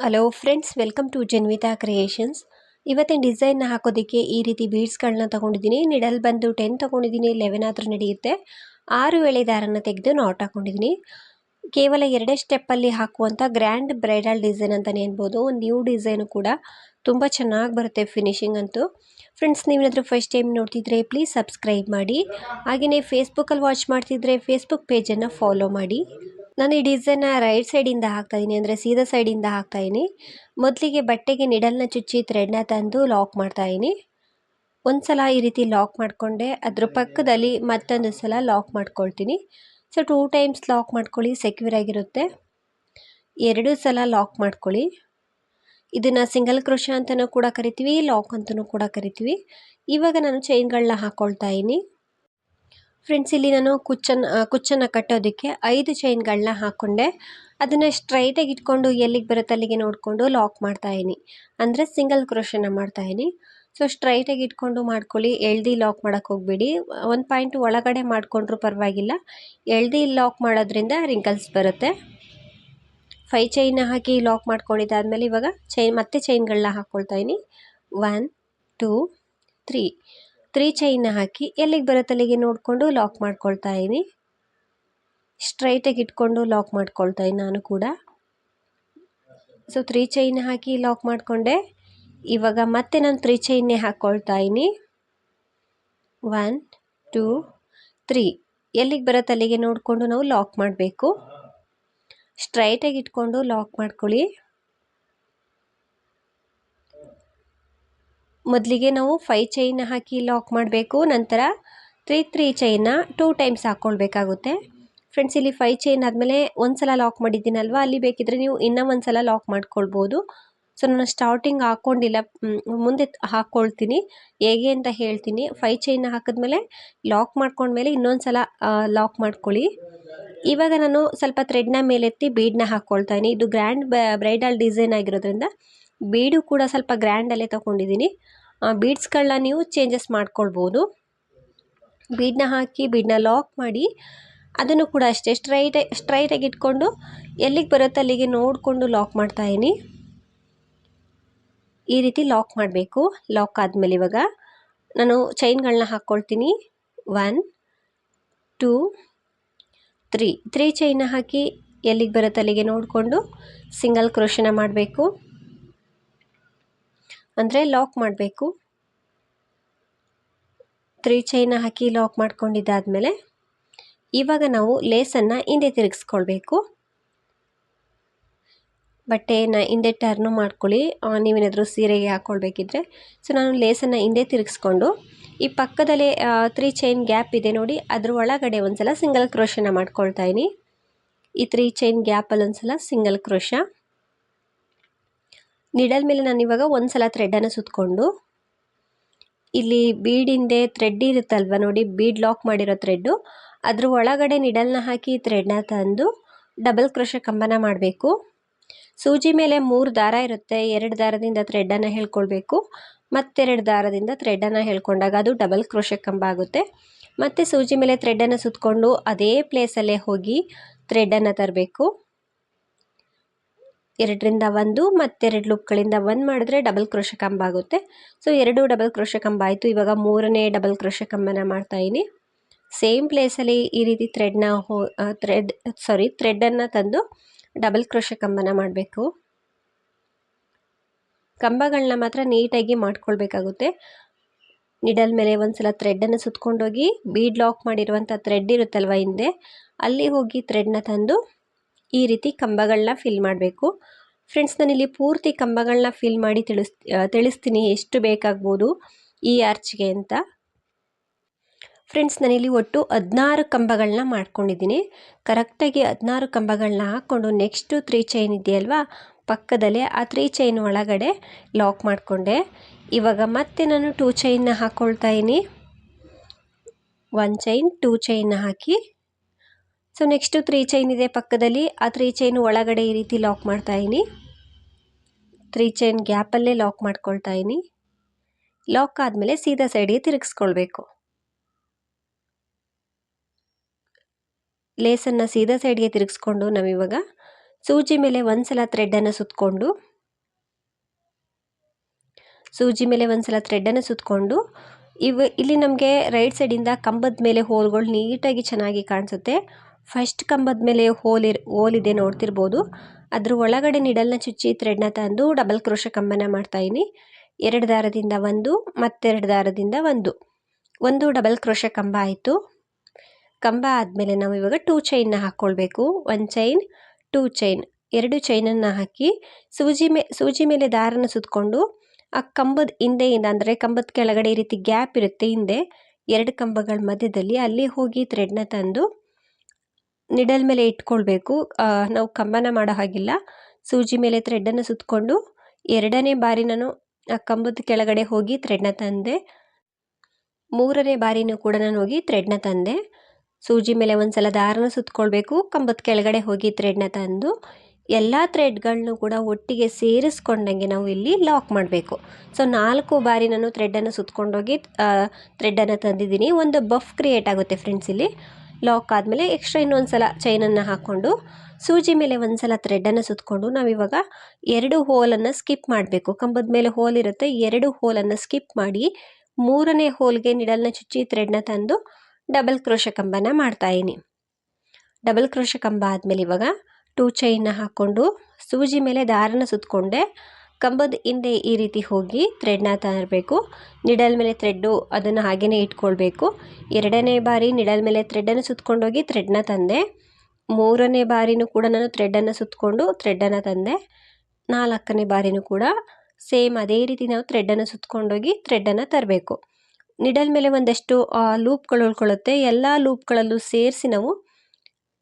Hello friends welcome to Janvitha creations ಇವತ್ತಿನ ಡಿಸೈನ್ನ ಹಾಕೋದಕ್ಕೆ ಈ ರೀತಿ ಬೀಡ್ಸ್ಗಳನ್ನ ತೊಗೊಂಡಿದ್ದೀನಿ. ನಿಡಲ್ ಬಂದು ಟೆನ್ ತೊಗೊಂಡಿದ್ದೀನಿ ಲೆವೆನ್ ಆದರೂ ನಡೆಯುತ್ತೆ. ಆರು ಎಳೆ ದಾರನ ತೆಗೆದು ನಾಟ್ ಹಾಕೊಂಡಿದ್ದೀನಿ. ಕೇವಲ ಎರಡೇ ಸ್ಟೆಪ್ಪಲ್ಲಿ ಹಾಕುವಂಥ ಗ್ರ್ಯಾಂಡ್ ಬ್ರೈಡಲ್ ಡಿಸೈನ್ ಅಂತಲೇ ಅನ್ಬೋದು. ಒಂದು ನ್ಯೂ ಡಿಸೈನು ಕೂಡ ತುಂಬ ಚೆನ್ನಾಗಿ ಬರುತ್ತೆ ಫಿನಿಶಿಂಗ್ ಅಂತೂ. ಫ್ರೆಂಡ್ಸ್ ನೀವೇನಾದರೂ ಫಸ್ಟ್ ಟೈಮ್ ನೋಡ್ತಿದ್ರೆ ಪ್ಲೀಸ್ ಸಬ್ಸ್ಕ್ರೈಬ್ ಮಾಡಿ. ಹಾಗೆಯೇ ಫೇಸ್ಬುಕ್ಕಲ್ಲಿ ವಾಚ್ ಮಾಡ್ತಿದ್ರೆ ಫೇಸ್ಬುಕ್ ಪೇಜನ್ನು ಫಾಲೋ ಮಾಡಿ. ನಾನು ಈ ಡಿಸೈನ್ನ ರೈಟ್ ಸೈಡಿಂದ ಹಾಕ್ತಾಯಿದ್ದೀನಿ ಅಂದರೆ ಸೀದಾ ಸೈಡಿಂದ ಹಾಕ್ತಾಯಿದ್ದೀನಿ ಮೊದಲಿಗೆ ಬಟ್ಟೆಗೆ ನಿಡಲ್ನ ಚುಚ್ಚಿ ಥ್ರೆಡ್ನ ತಂದು ಲಾಕ್ ಮಾಡ್ತಾಯಿದ್ದೀನಿ ಒಂದು ಸಲ ಈ ರೀತಿ ಲಾಕ್ ಮಾಡಿಕೊಂಡೆ, ಅದ್ರ ಪಕ್ಕದಲ್ಲಿ ಮತ್ತೊಂದು ಸಲ ಲಾಕ್ ಮಾಡ್ಕೊಳ್ತೀನಿ. ಸೊ ಟೂ ಟೈಮ್ಸ್ ಲಾಕ್ ಮಾಡ್ಕೊಳ್ಳಿ ಸೆಕ್ಯೂರ್ ಆಗಿರುತ್ತೆ. ಎರಡು ಸಲ ಲಾಕ್ ಮಾಡ್ಕೊಳ್ಳಿ. ಇದನ್ನು ಸಿಂಗಲ್ ಕ್ರೋಶ ಅಂತಲೂ ಕೂಡ ಕರಿತೀವಿ ಲಾಕ್ ಅಂತಲೂ ಕೂಡ ಕರಿತೀವಿ. ಇವಾಗ ನಾನು ಚೈನ್ಗಳನ್ನ ಹಾಕ್ಕೊಳ್ತಾ ಇದ್ದೀನಿ ಫ್ರೆಂಡ್ಸ್ ಇಲ್ಲಿ ನಾನು ಕುಚ್ಚನ್ನು ಕುಚ್ಚನ್ನು ಕಟ್ಟೋದಕ್ಕೆ ಐದು ಚೈನ್ಗಳನ್ನ ಹಾಕ್ಕೊಂಡೆ ಅದನ್ನು ಸ್ಟ್ರೈಟಾಗಿ ಇಟ್ಕೊಂಡು ಎಲ್ಲಿಗೆ ಬರುತ್ತೆ ಅಲ್ಲಿಗೆ ನೋಡಿಕೊಂಡು ಲಾಕ್ ಮಾಡ್ತಾಯಿದ್ದೀನಿ ಅಂದರೆ ಸಿಂಗಲ್ ಕ್ರೋಶನ ಮಾಡ್ತಾಯಿದ್ದೀನಿ ಸೊ ಸ್ಟ್ರೈಟಾಗಿ ಇಟ್ಕೊಂಡು ಮಾಡ್ಕೊಳ್ಳಿ. ಎಳ್ದಿ ಲಾಕ್ ಮಾಡೋಕ್ಕೆ ಹೋಗಬೇಡಿ. ಒಂದು ಪಾಯಿಂಟ್ ಒಳಗಡೆ ಮಾಡಿಕೊಂಡ್ರೂ ಪರವಾಗಿಲ್ಲ. ಎಳ್ದಿ ಲಾಕ್ ಮಾಡೋದ್ರಿಂದ ರಿಂಕಲ್ಸ್ ಬರುತ್ತೆ. ಫೈ ಚೈನ್ ಹಾಕಿ ಲಾಕ್ ಮಾಡ್ಕೊಂಡಿದ್ದಾದಮೇಲೆ ಇವಾಗ ಚೈನ್ ಮತ್ತೆ ಚೈನ್ಗಳನ್ನ ಹಾಕ್ಕೊಳ್ತಾಯೀನಿ ಇದ್ದೀನಿ. ಒನ್ ಟೂ ತ್ರೀ ತ್ರೀ ಚೈನ್ನ ಹಾಕಿ ಎಲ್ಲಿಗೆ ಬರತ್ತಲ್ಲಿಗೆ ನೋಡಿಕೊಂಡು ಲಾಕ್ ಮಾಡ್ಕೊಳ್ತಾ ಇದ್ದೀನಿ ಸ್ಟ್ರೈಟಾಗಿ ಇಟ್ಕೊಂಡು ಲಾಕ್ ಮಾಡ್ಕೊಳ್ತಾ ಇದ್ದೀನಿ ನಾನು ಕೂಡ. ಸೊ ತ್ರೀ ಚೈನ್ ಹಾಕಿ ಲಾಕ್ ಮಾಡಿಕೊಂಡೆ. ಇವಾಗ ಮತ್ತೆ ನಾನು ತ್ರೀ ಚೈನ್ನೇ ಹಾಕ್ಕೊಳ್ತಾ ಇದ್ದೀನಿ ಒನ್ ಟೂ ತ್ರೀ ಎಲ್ಲಿಗೆ ಬರೋ ಅಲ್ಲಿಗೆ ನೋಡಿಕೊಂಡು ನಾವು ಲಾಕ್ ಮಾಡಬೇಕು. ಸ್ಟ್ರೈಟಾಗಿ ಇಟ್ಕೊಂಡು ಲಾಕ್ ಮಾಡ್ಕೊಳ್ಳಿ. ಮೊದಲಿಗೆ ನಾವು ಫೈ ಚೈನ್ ಹಾಕಿ ಲಾಕ್ ಮಾಡಬೇಕು, ನಂತರ ತ್ರೀ ತ್ರೀ ಚೈನ ಟೂ ಟೈಮ್ಸ್ ಹಾಕ್ಕೊಳ್ಬೇಕಾಗುತ್ತೆ ಫ್ರೆಂಡ್ಸ್ ಇಲ್ಲಿ ಫೈ ಚೈನ್ ಆದಮೇಲೆ ಒಂದು ಸಲ ಲಾಕ್ ಮಾಡಿದ್ದೀನಲ್ವ? ಅಲ್ಲಿ ಬೇಕಿದ್ರೆ ನೀವು ಇನ್ನೂ ಒಂದು ಸಲ ಲಾಕ್ ಮಾಡ್ಕೊಳ್ಬೋದು. ಸೊ ನಾನು ಸ್ಟಾರ್ಟಿಂಗ್ ಹಾಕ್ಕೊಂಡಿಲ್ಲ ಮುಂದೆ ಹಾಕ್ಕೊಳ್ತೀನಿ ಹೇಗೆ ಅಂತ ಹೇಳ್ತೀನಿ. ಫೈ ಚೈನ್ ಹಾಕಿದ್ಮೇಲೆ ಲಾಕ್ ಮಾಡ್ಕೊಂಡ್ಮೇಲೆ ಇನ್ನೊಂದು ಸಲ ಲಾಕ್ ಮಾಡ್ಕೊಳ್ಳಿ. ಇವಾಗ ನಾನು ಸ್ವಲ್ಪ ಥ್ರೆಡ್ನ ಮೇಲೆತ್ತಿ ಬೀಡನ್ನ ಹಾಕ್ಕೊಳ್ತಾ ಇದ್ದೀನಿ ಇದು ಗ್ರ್ಯಾಂಡ್ ಬ್ರೈಡಲ್ ಡಿಸೈನ್ ಆಗಿರೋದ್ರಿಂದ ಬೀಡು ಕೂಡ ಸ್ವಲ್ಪ ಗ್ರ್ಯಾಂಡಲ್ಲೇ ತೊಗೊಂಡಿದ್ದೀನಿ. ಬೀಡ್ಸ್ಗಳನ್ನ ನೀವು ಚೇಂಜಸ್ ಮಾಡ್ಕೊಳ್ಬೋದು. ಬೀಡನ್ನ ಹಾಕಿ ಬೀಡನ್ನ ಲಾಕ್ ಮಾಡಿ, ಅದನ್ನು ಕೂಡ ಅಷ್ಟೇ ಸ್ಟ್ರೈಟ್ ಸ್ಟ್ರೈಟಾಗಿ ಇಟ್ಕೊಂಡು ಎಲ್ಲಿಗೆ ಬರುತ್ತೆ ಅಲ್ಲಿಗೆ ನೋಡಿಕೊಂಡು ಲಾಕ್ ಮಾಡ್ತಾಯಿನಿ ಈ ರೀತಿ ಲಾಕ್ ಮಾಡಬೇಕು. ಲಾಕ್ ಆದಮೇಲೆ ಇವಾಗ ನಾನು ಚೈನ್ಗಳನ್ನ ಹಾಕ್ಕೊಳ್ತೀನಿ ಒನ್ ಟೂ ತ್ರೀ ತ್ರೀ ಚೈನ ಹಾಕಿ ಎಲ್ಲಿಗೆ ಬರುತ್ತೆ ಅಲ್ಲಿಗೆ ನೋಡಿಕೊಂಡು ಸಿಂಗಲ್ ಕ್ರೋಶನ ಮಾಡಬೇಕು. ಅಂದರೆ ಲಾಕ್ ಮಾಡಬೇಕು. ತ್ರೀ ಚೈನ ಹಾಕಿ ಲಾಕ್ ಮಾಡ್ಕೊಂಡಿದ್ದಾದಮೇಲೆ ಇವಾಗ ನಾವು ಲೇಸನ್ನು ಹಿಂದೆ ತಿರುಗಿಸ್ಕೊಳ್ಬೇಕು. ಬಟ್ಟೆಯನ್ನು ಹಿಂದೆ ಟರ್ನು ಮಾಡ್ಕೊಳ್ಳಿ. ನೀವೇನಾದರೂ ಸೀರೆಗೆ ಹಾಕ್ಕೊಳ್ಬೇಕಿದ್ರೆ ಸೊ ನಾನು ಲೇಸನ್ನು ಹಿಂದೆ ತಿರುಗಿಸ್ಕೊಂಡು ಈ ಪಕ್ಕದಲ್ಲೇ ತ್ರೀ ಚೈನ್ ಗ್ಯಾಪ್ ಇದೆ ನೋಡಿ, ಅದ್ರ ಒಳಗಡೆ ಒಂದು ಸಲ ಸಿಂಗಲ್ ಕ್ರೋಶನ ಮಾಡ್ಕೊಳ್ತಾ ಇದ್ದೀನಿ ಈ ತ್ರೀ ಚೈನ್ ಗ್ಯಾಪಲ್ಲಿ ಒಂದು ಸಲ ಸಿಂಗಲ್ ಕ್ರೋಶ ನಿಡಲ್ ಮೇಲೆ ನಾನು ಇವಾಗ ಒಂದು ಸಲ ಥ್ರೆಡನ್ನು ಸುತ್ತಕೊಂಡು ಇಲ್ಲಿ ಬೀಡಿಂದೆ ಥ್ರೆಡ್ ಇರುತ್ತಲ್ವ ನೋಡಿ, ಬೀಡ್ ಲಾಕ್ ಮಾಡಿರೋ ಥ್ರೆಡ್ಡು ಅದ್ರ ಒಳಗಡೆ ನಿಡಲ್ನ ಹಾಕಿ ಥ್ರೆಡ್ನ ತಂದು ಡಬಲ್ ಕ್ರೋಶ ಕಂಬನ ಮಾಡಬೇಕು. ಸೂಜಿ ಮೇಲೆ ಮೂರು ದಾರ ಇರುತ್ತೆ, ಎರಡು ದಾರದಿಂದ ಥ್ರೆಡನ್ನು ಹೇಳ್ಕೊಳ್ಬೇಕು, ಮತ್ತೆರಡು ದಾರದಿಂದ ಥ್ರೆಡನ್ನು ಹೇಳ್ಕೊಂಡಾಗ ಅದು ಡಬಲ್ ಕ್ರೋಶ ಕಂಬ ಆಗುತ್ತೆ. ಮತ್ತು ಸೂಜಿ ಮೇಲೆ ಥ್ರೆಡನ್ನು ಸುತ್ತಕೊಂಡು ಅದೇ ಪ್ಲೇಸಲ್ಲೇ ಹೋಗಿ ಥ್ರೆಡನ್ನು ತರಬೇಕು. ಎರಡರಿಂದ ಒಂದು ಮತ್ತೆರಡು ಲೂಪ್ಗಳಿಂದ ಒಂದು ಮಾಡಿದ್ರೆ ಡಬಲ್ ಕ್ರೋಶ ಕಂಬ ಆಗುತ್ತೆ. ಸೊ ಎರಡು ಡಬಲ್ ಕ್ರೋಶ ಕಂಬ ಆಯಿತು. ಇವಾಗ ಮೂರನೇ ಡಬಲ್ ಕ್ರೋಶ ಕಂಬನ ಮಾಡ್ತಾಯಿದ್ದೀನಿ ಸೇಮ್ ಪ್ಲೇಸಲ್ಲಿ ಈ ರೀತಿ ಥ್ರೆಡ್ನ ಹೋ ಥ್ರೆಡ್, ಸಾರಿ, ಥ್ರೆಡನ್ನು ತಂದು ಡಬಲ್ ಕ್ರೋಶ ಕಂಬನ ಮಾಡಬೇಕು. ಕಂಬಗಳನ್ನ ಮಾತ್ರ ನೀಟಾಗಿ ಮಾಡ್ಕೊಳ್ಬೇಕಾಗುತ್ತೆ. ನಿಡಲ್ ಮೇಲೆ ಒಂದು ಸಲ ಥ್ರೆಡನ್ನು ಸುತ್ಕೊಂಡೋಗಿ ಬೀಡ್ ಲಾಕ್ ಮಾಡಿರುವಂಥ ಥ್ರೆಡ್ ಇರುತ್ತಲ್ವ ಹಿಂದೆ, ಅಲ್ಲಿ ಹೋಗಿ ಥ್ರೆಡ್ನ ತಂದು ಈ ರೀತಿ ಕಂಬಗಳನ್ನ ಫಿಲ್ ಮಾಡಬೇಕು. ಫ್ರೆಂಡ್ಸ್ ನಾನಿಲ್ಲಿ ಪೂರ್ತಿ ಕಂಬಗಳನ್ನ ಫಿಲ್ ಮಾಡಿ ತಿಳಿಸ್ ತಿಳಿಸ್ತೀನಿ ಎಷ್ಟು ಬೇಕಾಗ್ಬೋದು ಈ ಆರ್ಚ್ಗೆ ಅಂತ. ಫ್ರೆಂಡ್ಸ್ ನಾನಿಲ್ಲಿ ಒಟ್ಟು ಹದಿನಾರು ಕಂಬಗಳನ್ನ ಮಾಡ್ಕೊಂಡಿದ್ದೀನಿ. ಕರೆಕ್ಟಾಗಿ ಹದಿನಾರು ಕಂಬಗಳನ್ನ ಹಾಕ್ಕೊಂಡು ನೆಕ್ಸ್ಟು ತ್ರೀ ಚೈನ್ ಇದೆಯಲ್ವಾ, ಪಕ್ಕದಲ್ಲೇ ಆ ತ್ರೀ ಚೈನ್ ಒಳಗಡೆ ಲಾಕ್ ಮಾಡಿಕೊಂಡೆ. ಇವಾಗ ಮತ್ತೆ ನಾನು ಟೂ ಚೈನ್ನ ಹಾಕ್ಕೊಳ್ತಾ ಇದ್ದೀನಿ. ಒನ್ ಚೈನ್ ಟೂ ಚೈನ್ನ ಹಾಕಿ. ಸೊ ನೆಕ್ಸ್ಟು ತ್ರೀ ಚೈನ್ ಇದೆ ಪಕ್ಕದಲ್ಲಿ. ಆ ತ್ರೀ ಚೈನ್ ಒಳಗಡೆ ಈ ರೀತಿ ಲಾಕ್ ಮಾಡ್ತಾ ತ್ರೀ ಚೈನ್ ಗ್ಯಾಪಲ್ಲೇ ಲಾಕ್ ಮಾಡ್ಕೊಳ್ತಾ ಇದ್ದೀನಿ ಲಾಕ್ ಆದಮೇಲೆ ಸೀದಾ ಸೈಡಿಗೆ ತಿರುಗಿಸ್ಕೊಳ್ಬೇಕು. ಲೇಸನ್ನು ಸೀದಾ ಸೈಡ್ಗೆ ತಿರುಗಿಸ್ಕೊಂಡು ನಾವಿವಾಗ ಸೂಜಿ ಮೇಲೆ ಒಂದು ಸಲ ಥ್ರೆಡ್ಡನ್ನು ಸುತ್ತಕೊಂಡು ಸೂಜಿ ಮೇಲೆ ಒಂದು ಸಲ ಥ್ರೆಡ್ಡನ್ನು ಸುತ್ತಕೊಂಡು ಇವ ಇಲ್ಲಿ ನಮಗೆ ರೈಟ್ ಸೈಡಿಂದ ಕಂಬದ ಮೇಲೆ ಹೋಲ್ಗಳು ನೀಟಾಗಿ ಚೆನ್ನಾಗಿ ಕಾಣಿಸುತ್ತೆ. ಫಸ್ಟ್ ಕಂಬದ ಮೇಲೆ ಹೋಲ್ ಇರ್, ಹೋಲ್ ಇದೆ ನೋಡ್ತಿರ್ಬೋದು. ಅದ್ರ ಒಳಗಡೆ ನಿಡಲ್ನ ಚುಚ್ಚಿ ಥ್ರೆಡ್ನ ತಂದು ಡಬಲ್ ಕ್ರೋಶ ಕಂಬನ ಮಾಡ್ತಾಯಿನಿ ಎರಡು ದಾರದಿಂದ ಒಂದು, ಮತ್ತೆರಡು ದಾರದಿಂದ ಒಂದು. ಒಂದು ಡಬಲ್ ಕ್ರೋಶ ಕಂಬ ಆಯಿತು. ಕಂಬ ಆದಮೇಲೆ ನಾವು ಇವಾಗ ಟೂ ಚೈನ್ನ ಹಾಕ್ಕೊಳ್ಬೇಕು ಒನ್ ಚೈನ್ ಟೂ ಚೈನ್ ಎರಡು ಚೈನನ್ನು ಹಾಕಿ ಸೂಜಿ ಮೇ, ಸೂಜಿ ಮೇಲೆ ದಾರನ ಸುತ್ತಕೊಂಡು ಆ ಕಂಬದ ಹಿಂದೆಯಿಂದ ಅಂದರೆ ಕಂಬದ ಕೆಳಗಡೆ ಈ ರೀತಿ ಗ್ಯಾಪ್ ಇರುತ್ತೆ ಹಿಂದೆ, ಎರಡು ಕಂಬಗಳ ಮಧ್ಯದಲ್ಲಿ ಅಲ್ಲಿ ಹೋಗಿ ಥ್ರೆಡ್ನ ತಂದು ನಿಡಲ್ ಮೇಲೆ ಇಟ್ಕೊಳ್ಬೇಕು. ನಾವು ಕಂಬನ ಮಾಡೋ ಹಾಗಿಲ್ಲ. ಸೂಜಿ ಮೇಲೆ ಥ್ರೆಡ್ಡನ್ನು ಸುತ್ತಕೊಂಡು ಎರಡನೇ ಬಾರಿ ನಾನು ಆ ಕಂಬದ ಕೆಳಗಡೆ ಹೋಗಿ ಥ್ರೆಡ್ನ ತಂದೆ. ಮೂರನೇ ಬಾರಿನೂ ಕೂಡ ನಾನು ಹೋಗಿ ಥ್ರೆಡ್ನ ತಂದೆ. ಸೂಜಿ ಮೇಲೆ ಒಂದು ಸಲ ದಾರನ ಸುತ್ತಕೊಳ್ಬೇಕು ಕಂಬದ ಕೆಳಗಡೆ ಹೋಗಿ ಥ್ರೆಡ್ನ ತಂದು ಎಲ್ಲ ಥ್ರೆಡ್ಗಳನ್ನೂ ಕೂಡ ಒಟ್ಟಿಗೆ ಸೇರಿಸ್ಕೊಂಡಂಗೆ ನಾವು ಇಲ್ಲಿ ಲಾಕ್ ಮಾಡಬೇಕು. ಸೊ ನಾಲ್ಕು ಬಾರಿ ನಾನು ಥ್ರೆಡ್ಡನ್ನು ಸುತ್ತಕೊಂಡೋಗಿ ಥ್ರೆಡ್ಡನ್ನು ತಂದಿದ್ದೀನಿ. ಒಂದು ಬಫ್ ಕ್ರಿಯೇಟ್ ಆಗುತ್ತೆ ಫ್ರೆಂಡ್ಸ್ ಇಲ್ಲಿ. ಲಾಕ್ ಆದಮೇಲೆ ಎಕ್ಸ್ಟ್ರಾ ಇನ್ನೊಂದು ಸಲ ಚೈನನ್ನು ಹಾಕ್ಕೊಂಡು, ಸೂಜಿ ಮೇಲೆ ಒಂದು ಸಲ ಥ್ರೆಡ್ಡನ್ನು ಸುತ್ತಕೊಂಡು ನಾವಿವಾಗ ಎರಡು ಹೋಲನ್ನು ಸ್ಕಿಪ್ ಮಾಡಬೇಕು. ಕಂಬದ ಮೇಲೆ ಹೋಲ್ ಇರುತ್ತೆ, ಎರಡು ಹೋಲನ್ನು ಸ್ಕಿಪ್ ಮಾಡಿ ಮೂರನೇ ಹೋಲ್ಗೆ ನಿಡಲ್ನ ಚುಚ್ಚಿ ಥ್ರೆಡ್ನ ತಂದು ಡಬಲ್ ಕ್ರೋಶ ಕಂಬನ ಮಾಡ್ತಾಯಿನಿ ಡಬಲ್ ಕ್ರೋಶ ಕಂಬ ಆದಮೇಲೆ ಇವಾಗ ಟೂ ಚೈನ್ನ ಹಾಕ್ಕೊಂಡು, ಸೂಜಿ ಮೇಲೆ ದಾರನ ಸುತ್ತಕೊಂಡೆ ಕಂಬದ ಹಿಂದೆ ಈ ರೀತಿ ಹೋಗಿ ಥ್ರೆಡ್ನ ತರಬೇಕು. ನಿಡಲ್ ಮೇಲೆ ಥ್ರೆಡ್ಡು ಅದನ್ನು ಹಾಗೆಯೇ ಇಟ್ಕೊಳ್ಬೇಕು. ಎರಡನೇ ಬಾರಿ ನಿಡಲ್ ಮೇಲೆ ಥ್ರೆಡ್ಡನ್ನು ಸುತ್ತಕೊಂಡೋಗಿ ಥ್ರೆಡ್ನ ತಂದೆ. ಮೂರನೇ ಬಾರಿನೂ ಕೂಡ ನಾನು ಥ್ರೆಡ್ಡನ್ನು ಸುತ್ತಕೊಂಡು ಥ್ರೆಡ್ಡನ್ನು ತಂದೆ. ನಾಲ್ಕನೇ ಬಾರಿನೂ ಕೂಡ ಸೇಮ್ ಅದೇ ರೀತಿ ನಾವು ಥ್ರೆಡ್ಡನ್ನು ಸುತ್ತಕೊಂಡೋಗಿ ಥ್ರೆಡ್ಡನ್ನು ತರಬೇಕು. ನಿಡಲ್ ಮೇಲೆ ಒಂದಷ್ಟು ಲೂಪ್ಗಳು ಉಳ್ಕೊಳ್ಳುತ್ತೆ. ಎಲ್ಲ ಲೂಪ್ಗಳಲ್ಲೂ ಸೇರಿಸಿ ನಾವು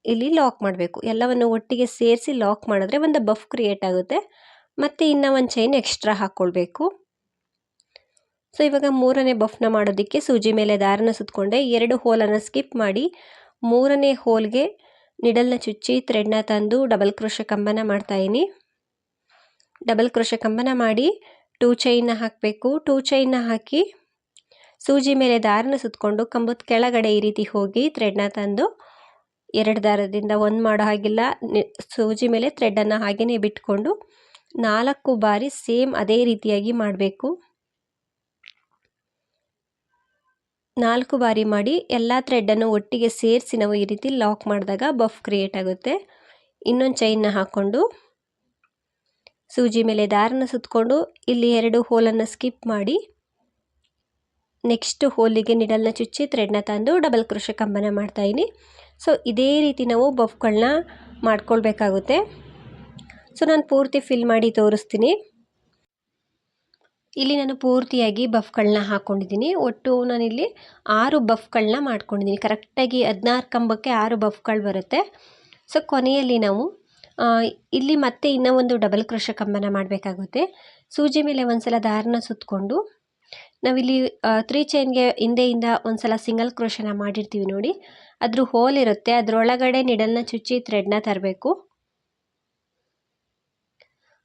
ಇಲ್ಲಿ ಲಾಕ್ ಮಾಡಬೇಕು. ಎಲ್ಲವನ್ನು ಒಟ್ಟಿಗೆ ಸೇರಿಸಿ ಲಾಕ್ ಮಾಡಿದ್ರೆ ಒಂದು ಬಫ್ ಕ್ರಿಯೇಟ್ ಆಗುತ್ತೆ. ಮತ್ತು ಇನ್ನೂ ಒಂದು ಚೈನ್ ಎಕ್ಸ್ಟ್ರಾ ಹಾಕ್ಕೊಳ್ಬೇಕು ಸೊ ಇವಾಗ ಮೂರನೇ ಬಫ್ನ ಮಾಡೋದಕ್ಕೆ ಸೂಜಿ ಮೇಲೆ ದಾರನ ಸುತ್ತಕೊಂಡೆ ಎರಡು ಹೋಲನ್ನು ಸ್ಕಿಪ್ ಮಾಡಿ ಮೂರನೇ ಹೋಲ್ಗೆ ನಿಡಲ್ನ ಚುಚ್ಚಿ ಥ್ರೆಡ್ನ ತಂದು ಡಬಲ್ ಕ್ರೋಶ ಕಂಬನ ಮಾಡ್ತಾಯಿನಿ ಡಬಲ್ ಕ್ರೋಶ ಕಂಬನ ಮಾಡಿ ಟೂ ಚೈನ್ನ ಹಾಕಬೇಕು. ಟೂ ಚೈನ್ನ ಹಾಕಿ ಸೂಜಿ ಮೇಲೆ ದಾರನ ಸುತ್ತಕೊಂಡು ಕಂಬದ ಕೆಳಗಡೆ ಈ ರೀತಿ ಹೋಗಿ ಥ್ರೆಡ್ನ ತಂದು ಎರಡು ದಾರದಿಂದ ಒಂದು ಮಾಡೋ ಹಾಗಿಲ್ಲ. ಸೂಜಿ ಮೇಲೆ ಥ್ರೆಡ್ಡನ್ನು ಹಾಗೆಯೇ ಬಿಟ್ಕೊಂಡು ನಾಲ್ಕು ಬಾರಿ ಸೇಮ್ ಅದೇ ರೀತಿಯಾಗಿ ಮಾಡಬೇಕು. ನಾಲ್ಕು ಬಾರಿ ಮಾಡಿ ಎಲ್ಲ ಥ್ರೆಡ್ಡನ್ನು ಒಟ್ಟಿಗೆ ಸೇರಿಸಿ ನಾವು ಈ ರೀತಿ ಲಾಕ್ ಮಾಡಿದಾಗ ಬಫ್ ಕ್ರಿಯೇಟ್ ಆಗುತ್ತೆ. ಇನ್ನೊಂದು ಚೈನ್ನ ಹಾಕ್ಕೊಂಡು ಸೂಜಿ ಮೇಲೆ ದಾರನ ಸುತ್ತಕೊಂಡು ಇಲ್ಲಿ ಎರಡು ಹೋಲನ್ನು ಸ್ಕಿಪ್ ಮಾಡಿ ನೆಕ್ಸ್ಟ್ ಹೋಲಿಗೆ ನಿಡಲ್ನ ಚುಚ್ಚಿ ಥ್ರೆಡ್ನ ತಂದು ಡಬಲ್ ಕ್ರೋಶ ಕಂಬನ ಮಾಡ್ತಾಯಿನಿ ಸೊ ಇದೇ ರೀತಿ ನಾವು ಬಫ್ಗಳನ್ನ ಮಾಡ್ಕೊಳ್ಬೇಕಾಗುತ್ತೆ. ಸೊ ನಾನು ಪೂರ್ತಿ ಫಿಲ್ ಮಾಡಿ ತೋರಿಸ್ತೀನಿ. ಇಲ್ಲಿ ನಾನು ಪೂರ್ತಿಯಾಗಿ ಬಫ್ಗಳನ್ನ ಹಾಕ್ಕೊಂಡಿದ್ದೀನಿ ಒಟ್ಟು ನಾನಿಲ್ಲಿ ಆರು ಬಫ್ಗಳನ್ನ ಮಾಡ್ಕೊಂಡಿದ್ದೀನಿ. ಕರೆಕ್ಟಾಗಿ ಹದಿನಾರು ಕಂಬಕ್ಕೆ ಆರು ಬಫ್ಗಳು ಬರುತ್ತೆ. ಸೊ ಕೊನೆಯಲ್ಲಿ ನಾವು ಇಲ್ಲಿ ಮತ್ತೆ ಇನ್ನೂ ಒಂದು ಡಬಲ್ ಕ್ರೋಶ ಕಂಬನ ಮಾಡಬೇಕಾಗುತ್ತೆ. ಸೂಜಿ ಮೇಲೆ ಒಂದು ಸಲ ದಾರನ ಸುತ್ತಕೊಂಡು ನಾವಿಲ್ಲಿ ತ್ರೀ ಚೈನ್ಗೆ ಹಿಂದೆಯಿಂದ ಒಂದು ಸಲ ಸಿಂಗಲ್ ಕ್ರೋಶನ ಮಾಡಿರ್ತೀವಿ ನೋಡಿ. ಅದ್ರ ಹೋಲ್ ಇರುತ್ತೆ. ಅದರೊಳಗಡೆ ನಿಡಲ್ನ ಚುಚ್ಚಿ ಥ್ರೆಡ್ನ ತರಬೇಕು.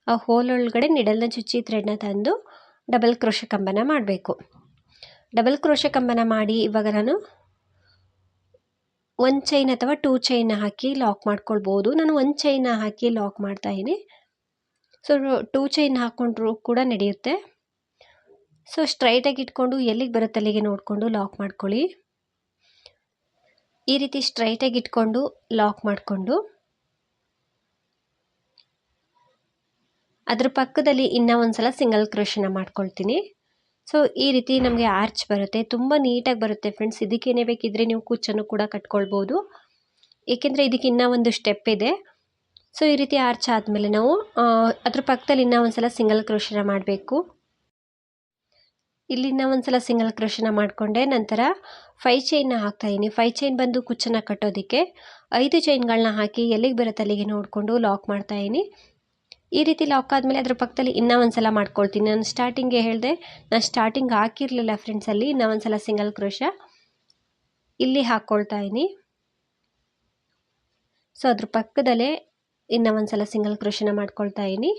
ಆ ಹೋಲ್ ಒಳಗಡೆ ನಿಡಲ್ನ ಚುಚ್ಚಿ ಥ್ರೆಡ್ನ ತಂದು ಡಬಲ್ ಕ್ರೋಶ ಕಂಬನ ಮಾಡಬೇಕು. ಡಬಲ್ ಕ್ರೋಶ ಕಂಬನ ಮಾಡಿ ಇವಾಗ ನಾನು ಒಂದು ಚೈನ್ ಅಥವಾ ಟೂ ಚೈನ್ ಹಾಕಿ ಲಾಕ್ ಮಾಡ್ಕೊಳ್ಬೋದು. ನಾನು ಒಂದು ಚೈನ್ ಹಾಕಿ ಲಾಕ್ ಮಾಡ್ತಾ ಇದ್ದೀನಿ. ಸೊ ಟೂ ಚೈನ್ ಹಾಕ್ಕೊಂಡ್ರು ಕೂಡ ನಡೆಯುತ್ತೆ. ಸೊ ಸ್ಟ್ರೈಟಾಗಿ ಇಟ್ಕೊಂಡು ಎಲ್ಲಿಗೆ ಬರುತ್ತೆ ಅಲ್ಲಿಗೆ ನೋಡಿಕೊಂಡು ಲಾಕ್ ಮಾಡ್ಕೊಳ್ಳಿ. ಈ ರೀತಿ ಸ್ಟ್ರೈಟಾಗಿ ಇಟ್ಕೊಂಡು ಲಾಕ್ ಮಾಡಿಕೊಂಡು ಅದ್ರ ಪಕ್ಕದಲ್ಲಿ ಇನ್ನೂ ಒಂದು ಸಲ ಸಿಂಗಲ್ ಕ್ರೋಶನ ಮಾಡ್ಕೊಳ್ತೀನಿ. ಸೊ ಈ ರೀತಿ ನಮಗೆ ಆರ್ಚ್ ಬರುತ್ತೆ. ತುಂಬ ನೀಟಾಗಿ ಬರುತ್ತೆ ಫ್ರೆಂಡ್ಸ್ ಇದಕ್ಕೇನೆ ಬೇಕಿದ್ದರೆ ನೀವು ಕುಚ್ಚನ್ನು ಕೂಡ ಕಟ್ಕೊಳ್ಬೋದು. ಏಕೆಂದರೆ ಇದಕ್ಕೆ ಇನ್ನೂ ಒಂದು ಸ್ಟೆಪ್ ಇದೆ. ಸೊ ಈ ರೀತಿ ಆರ್ಚ್ ಆದಮೇಲೆ ನಾವು ಅದ್ರ ಪಕ್ಕದಲ್ಲಿ ಇನ್ನೂ ಒಂದು ಸಲ ಸಿಂಗಲ್ ಕ್ರೋಶನ ಮಾಡಬೇಕು. ಇಲ್ಲಿ ಒಂದು ಸಲ ಸಿಂಗಲ್ ಕ್ರೋಶನ ಮಾಡಿಕೊಂಡೆ. ನಂತರ ಫೈ ಚೈನ್ನ ಹಾಕ್ತಾಯಿದ್ದೀನಿ ಫೈವ್ ಚೈನ್ ಬಂದು ಕುಚ್ಚನ್ನು ಕಟ್ಟೋದಕ್ಕೆ ಐದು ಚೈನ್ಗಳನ್ನ ಹಾಕಿ ಎಲ್ಲಿಗೆ ಬರುತ್ತೆ ಅಲ್ಲಿಗೆ ನೋಡಿಕೊಂಡು ಲಾಕ್ ಮಾಡ್ತಾಯಿದ್ದೀನಿ ಈ ರೀತಿ ಲಾಕ್ ಆದಮೇಲೆ ಅದ್ರ ಪಕ್ಕದಲ್ಲಿ ಇನ್ನೂ ಒಂದು ಸಲ ಮಾಡ್ಕೊಳ್ತೀನಿ. ನಾನು ಸ್ಟಾರ್ಟಿಂಗೇ ಹೇಳಿದೆ ನಾನು ಸ್ಟಾರ್ಟಿಂಗ್ ಹಾಕಿರಲಿಲ್ಲ ಫ್ರೆಂಡ್ಸಲ್ಲಿ ಇನ್ನೂ ಒಂದು ಸಲ ಸಿಂಗಲ್ ಕ್ರೋಶ ಇಲ್ಲಿ ಹಾಕ್ಕೊಳ್ತಾ ಇದ್ದೀನಿ. ಸೊ ಅದ್ರ ಪಕ್ಕದಲ್ಲೇ ಇನ್ನೂ ಒಂದು ಸಲ ಸಿಂಗಲ್ ಕ್ರೋಶನ ಮಾಡ್ಕೊಳ್ತಾ ಇದ್ದೀನಿ.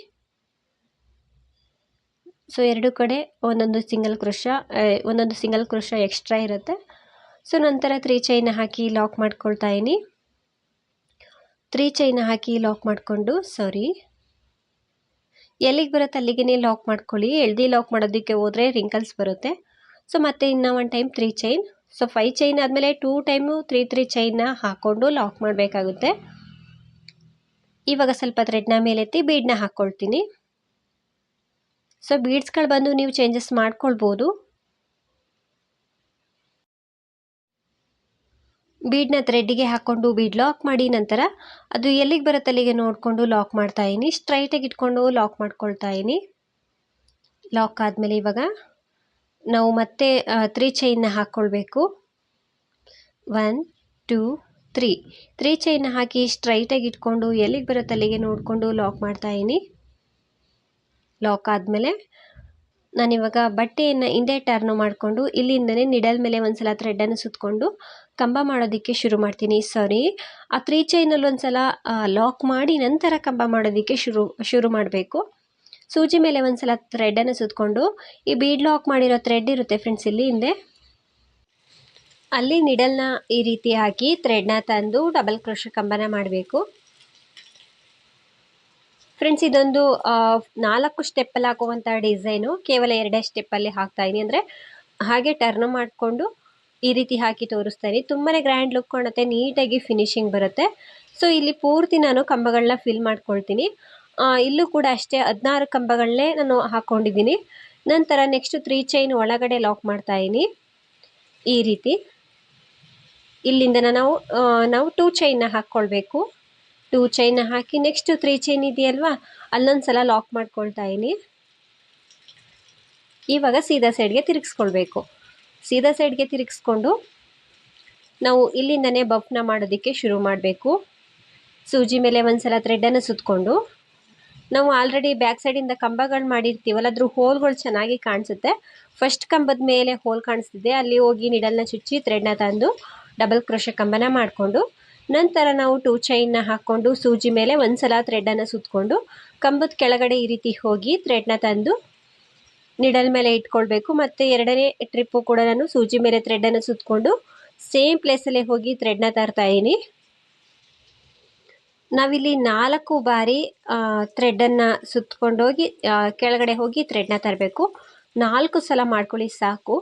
ಸೊ ಎರಡು ಕಡೆ ಒಂದೊಂದು ಸಿಂಗಲ್ ಕ್ರೋಶ ಒಂದೊಂದು ಸಿಂಗಲ್ ಕ್ರೋಶ ಎಕ್ಸ್ಟ್ರಾ ಇರುತ್ತೆ. ಸೊ ನಂತರ ತ್ರೀ ಚೈನ್ ಹಾಕಿ ಲಾಕ್ ಮಾಡ್ಕೊಳ್ತಾ ಇದ್ದೀನಿ. ತ್ರೀ ಚೈನ್ ಹಾಕಿ ಲಾಕ್ ಮಾಡಿಕೊಂಡು ಸಾರಿ ಎಲ್ಲಿಗೆ ಬರುತ್ತೆ ಅಲ್ಲಿಗೆ ಲಾಕ್ ಮಾಡ್ಕೊಳ್ಳಿ. ಎಳ್ದಿ ಲಾಕ್ ಮಾಡೋದಕ್ಕೆ ಹೋದರೆ ರಿಂಕಲ್ಸ್ ಬರುತ್ತೆ. ಸೊ ಮತ್ತೆ ಇನ್ನು one time three chain so five chain ಆದಮೇಲೆ ಟೂ ಟೈಮು ತ್ರೀ ತ್ರೀ ಚೈನ್ನ ಹಾಕ್ಕೊಂಡು ಲಾಕ್ ಮಾಡಬೇಕಾಗುತ್ತೆ. ಇವಾಗ ಸ್ವಲ್ಪ ಥ್ರೆಡ್ನ ಮೇಲೆತ್ತಿ ಬೀಡನ್ನ ಹಾಕ್ಕೊಳ್ತೀನಿ ಸೊ ಬೀಡ್ಸ್ಗಳು ಬಂದು ನೀವು ಚೇಂಜಸ್ ಮಾಡ್ಕೊಳ್ಬೋದು. ಬೀಡ್ನ ಥ್ರೆಡ್ಡಿಗೆ ಹಾಕ್ಕೊಂಡು ಬೀಡ್ ಲಾಕ್ ಮಾಡಿ ನಂತರ ಅದು ಎಲ್ಲಿಗೆ ಬರುತ್ತೆ ಅಲ್ಲಿಗೆ ನೋಡಿಕೊಂಡು ಲಾಕ್ ಮಾಡ್ತಾ ಇದ್ದೀನಿ. ಸ್ಟ್ರೈಟಾಗಿ ಇಟ್ಕೊಂಡು ಲಾಕ್ ಮಾಡ್ಕೊಳ್ತಾ ಇದ್ದೀನಿ. ಲಾಕ್ ಆದಮೇಲೆ ಇವಾಗ ನಾವು ಮತ್ತೆ ತ್ರೀ ಚೈನ್ನ ಹಾಕ್ಕೊಳ್ಬೇಕು ಒನ್ ಟೂ ತ್ರೀ ತ್ರೀ ಚೈನ್ನ ಹಾಕಿ ಸ್ಟ್ರೈಟಾಗಿ ಇಟ್ಕೊಂಡು ಎಲ್ಲಿಗೆ ಬರುತ್ತೆ ಅಲ್ಲಿಗೆ ನೋಡಿಕೊಂಡು ಲಾಕ್ ಮಾಡ್ತಾ ಇದ್ದೀನಿ. ಲಾಕ್ ಆದಮೇಲೆ ನಾನಿವಾಗ ಬಟ್ಟೆಯನ್ನು ಹಿಂದೆ ಟರ್ನ್ ಮಾಡಿಕೊಂಡು ಇಲ್ಲಿಂದನೇ ನಿಡಲ್ ಮೇಲೆ ಒಂದ್ಸಲ ಥ್ರೆಡನ್ನು ಸುತ್ತಕೊಂಡು ಕಂಬ ಮಾಡೋದಕ್ಕೆ ಶುರು ಮಾಡ್ತೀನಿ. ಸಾರಿ, ಆ ತ್ರೀ ಚೈನಲ್ಲಿ ಒಂದ್ಸಲ ಲಾಕ್ ಮಾಡಿ ನಂತರ ಕಂಬ ಮಾಡೋದಕ್ಕೆ ಶುರು ಶುರು ಮಾಡಬೇಕು. ಸೂಜಿ ಮೇಲೆ ಒಂದ್ಸಲ ಥ್ರೆಡನ್ನು ಸುತ್ತಕೊಂಡು ಈ ಬೀಡ್ ಲಾಕ್ ಮಾಡಿರೋ ಥ್ರೆಡ್ ಇರುತ್ತೆ ಫ್ರೆಂಡ್ಸ್ ಇಲ್ಲಿ ಹಿಂದೆ. ಅಲ್ಲಿ ನಿಡಲ್ನ ಈ ರೀತಿ ಹಾಕಿ ಥ್ರೆಡ್ನ ತಂದು ಡಬಲ್ ಕ್ರೋಶ ಕಂಬನ ಮಾಡಬೇಕು. ಫ್ರೆಂಡ್ಸ್ ಇದೊಂದು ನಾಲ್ಕು ಸ್ಟೆಪ್ಪಲ್ಲಿ ಹಾಕುವಂಥ ಡಿಸೈನು ಕೇವಲ ಎರಡೇ ಸ್ಟೆಪ್ಪಲ್ಲಿ ಹಾಕ್ತಾ ಇದೀನಿ. ಅಂದರೆ ಹಾಗೆ ಟರ್ನ್ ಮಾಡಿಕೊಂಡು ಈ ರೀತಿ ಹಾಕಿ ತೋರಿಸ್ತಾ ತುಂಬಾ ಗ್ರ್ಯಾಂಡ್ ಲುಕ್ ಕಾಣುತ್ತೆ, ನೀಟಾಗಿ ಫಿನಿಶಿಂಗ್ ಬರುತ್ತೆ. ಸೊ ಇಲ್ಲಿ ಪೂರ್ತಿ ನಾನು ಕಂಬಗಳನ್ನ ಫಿಲ್ ಮಾಡ್ಕೊಳ್ತೀನಿ. ಇಲ್ಲೂ ಕೂಡ ಅಷ್ಟೇ ಹದಿನಾರು ಕಂಬಗಳನ್ನೇ ನಾನು ಹಾಕ್ಕೊಂಡಿದ್ದೀನಿ ನಂತರ ನೆಕ್ಸ್ಟ್ ತ್ರೀ ಚೈನ್ ಒಳಗಡೆ ಲಾಕ್ ಮಾಡ್ತಾ ಇದೀನಿ. ಈ ರೀತಿ. ಇಲ್ಲಿಂದ ನಾವು ನಾವು ಟೂ ಚೈನ್ನ ಹಾಕ್ಕೊಳ್ಬೇಕು. ಟೂ ಚೈನ್ ಹಾಕಿ ನೆಕ್ಸ್ಟ್ ತ್ರೀ ಚೈನ್ ಇದೆಯಲ್ವಾ? ಅಲ್ಲೊಂದು ಸಲ ಲಾಕ್ ಮಾಡ್ಕೊಳ್ತಾ ಇದೀನಿ ಇವಾಗ ಸೀದಾ ಸೈಡ್ಗೆ ತಿರುಗಿಸ್ಕೊಳ್ಬೇಕು. ಸೀದಾ ಸೈಡ್ಗೆ ತಿರುಗಿಸ್ಕೊಂಡು ನಾವು ಇಲ್ಲಿಂದನೇ ಬಫ್ನ ಮಾಡೋದಕ್ಕೆ ಶುರು ಮಾಡಬೇಕು. ಸೂಜಿ ಮೇಲೆ ಒಂದು ಸಲ ಥ್ರೆಡನ್ನು ಸುತ್ತಕೊಂಡು ನಾವು ಆಲ್ರೆಡಿ ಬ್ಯಾಕ್ ಸೈಡಿಂದ ಕಂಬಗಳು ಮಾಡಿರ್ತೀವಲ್ಲ, ಅದ್ರ ಹೋಲ್ಗಳು ಚೆನ್ನಾಗಿ ಕಾಣಿಸುತ್ತೆ. ಫಸ್ಟ್ ಕಂಬದ ಮೇಲೆ ಹೋಲ್ ಕಾಣಿಸ್ತಿದೆ. ಅಲ್ಲಿ ಹೋಗಿ ನಿಡಲ್ನ ಚುಚ್ಚಿ ಥ್ರೆಡ್ನ ತಂದು ಡಬಲ್ ಕ್ರೋಶ ಕಂಬನ ಮಾಡಿಕೊಂಡು ನಂತರ ನಾವು ಟೂ ಚೈನ್ನ ಹಾಕ್ಕೊಂಡು ಸೂಜಿ ಮೇಲೆ ಒಂದು ಸಲ ಥ್ರೆಡನ್ನು ಸುತ್ತಕೊಂಡು ಕಂಬದ ಕೆಳಗಡೆ ಈ ರೀತಿ ಹೋಗಿ ಥ್ರೆಡ್ನ ತಂದು ನಿಡಲ್ ಮೇಲೆ ಇಟ್ಕೊಳ್ಬೇಕು. ಮತ್ತು ಎರಡನೇ ಟ್ರಿಪ್ಪು ಕೂಡ ನಾನು ಸೂಜಿ ಮೇಲೆ ಥ್ರೆಡನ್ನು ಸುತ್ತಕೊಂಡು ಸೇಮ್ ಪ್ಲೇಸಲ್ಲೇ ಹೋಗಿ ಥ್ರೆಡ್ನ ತರ್ತಾ ಇದ್ದೀನಿ ನಾವಿಲ್ಲಿ ನಾಲ್ಕು ಬಾರಿ ಥ್ರೆಡ್ಡನ್ನು ಸುತ್ತಕೊಂಡೋಗಿ ಕೆಳಗಡೆ ಹೋಗಿ ಥ್ರೆಡ್ನ ತರಬೇಕು. ನಾಲ್ಕು ಸಲ ಮಾಡ್ಕೊಳ್ಳಿ ಸಾಕು.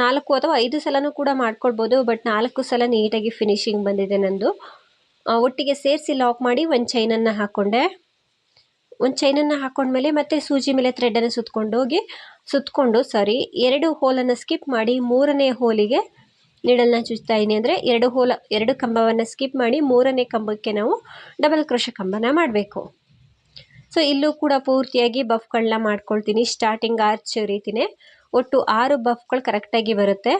ನಾಲ್ಕು ಅಥವಾ ಐದು ಸಲನೂ ಕೂಡ ಮಾಡ್ಕೊಳ್ಬೋದು ಬಟ್ ನಾಲ್ಕು ಸಲ ನೀಟಾಗಿ ಫಿನಿಶಿಂಗ್ ಬಂದಿದೆ ನಂದು. ಒಟ್ಟಿಗೆ ಸೇರಿಸಿ ಲಾಕ್ ಮಾಡಿ ಒಂದು ಚೈನನ್ನು ಹಾಕ್ಕೊಂಡೆ ಒಂದು ಚೈನನ್ನು ಹಾಕ್ಕೊಂಡ್ಮೇಲೆ ಮತ್ತೆ ಸೂಜಿ ಮೇಲೆ ಥ್ರೆಡನ್ನು ಸುತ್ತಕೊಂಡು ಹೋಗಿ ಸುತ್ತಕೊಂಡು ಸಾರಿ ಎರಡು ಹೋಲನ್ನು ಸ್ಕಿಪ್ ಮಾಡಿ ಮೂರನೇ ಹೋಲಿಗೆ ನೀಡಲನ್ನ ಚುಚ್ತಾ ಇದ್ದೀನಿ ಅಂದರೆ ಎರಡು ಹೋಲ ಎರಡು ಕಂಬವನ್ನು ಸ್ಕಿಪ್ ಮಾಡಿ ಮೂರನೇ ಕಂಬಕ್ಕೆ ನಾವು ಡಬಲ್ ಕ್ರೋಶ ಕಂಬನ ಮಾಡಬೇಕು. ಸೊ ಇಲ್ಲೂ ಕೂಡ ಪೂರ್ತಿಯಾಗಿ ಬಫ್ಗಳನ್ನ ಮಾಡ್ಕೊಳ್ತೀನಿ ಸ್ಟಾರ್ಟಿಂಗ್ ಆರ್ಚ್ ರೀತಿಯೇ ಒಟ್ಟು ಆರು ಬಫ್ಗಳು ಕರೆಕ್ಟಾಗಿ ಬರುತ್ತೆ.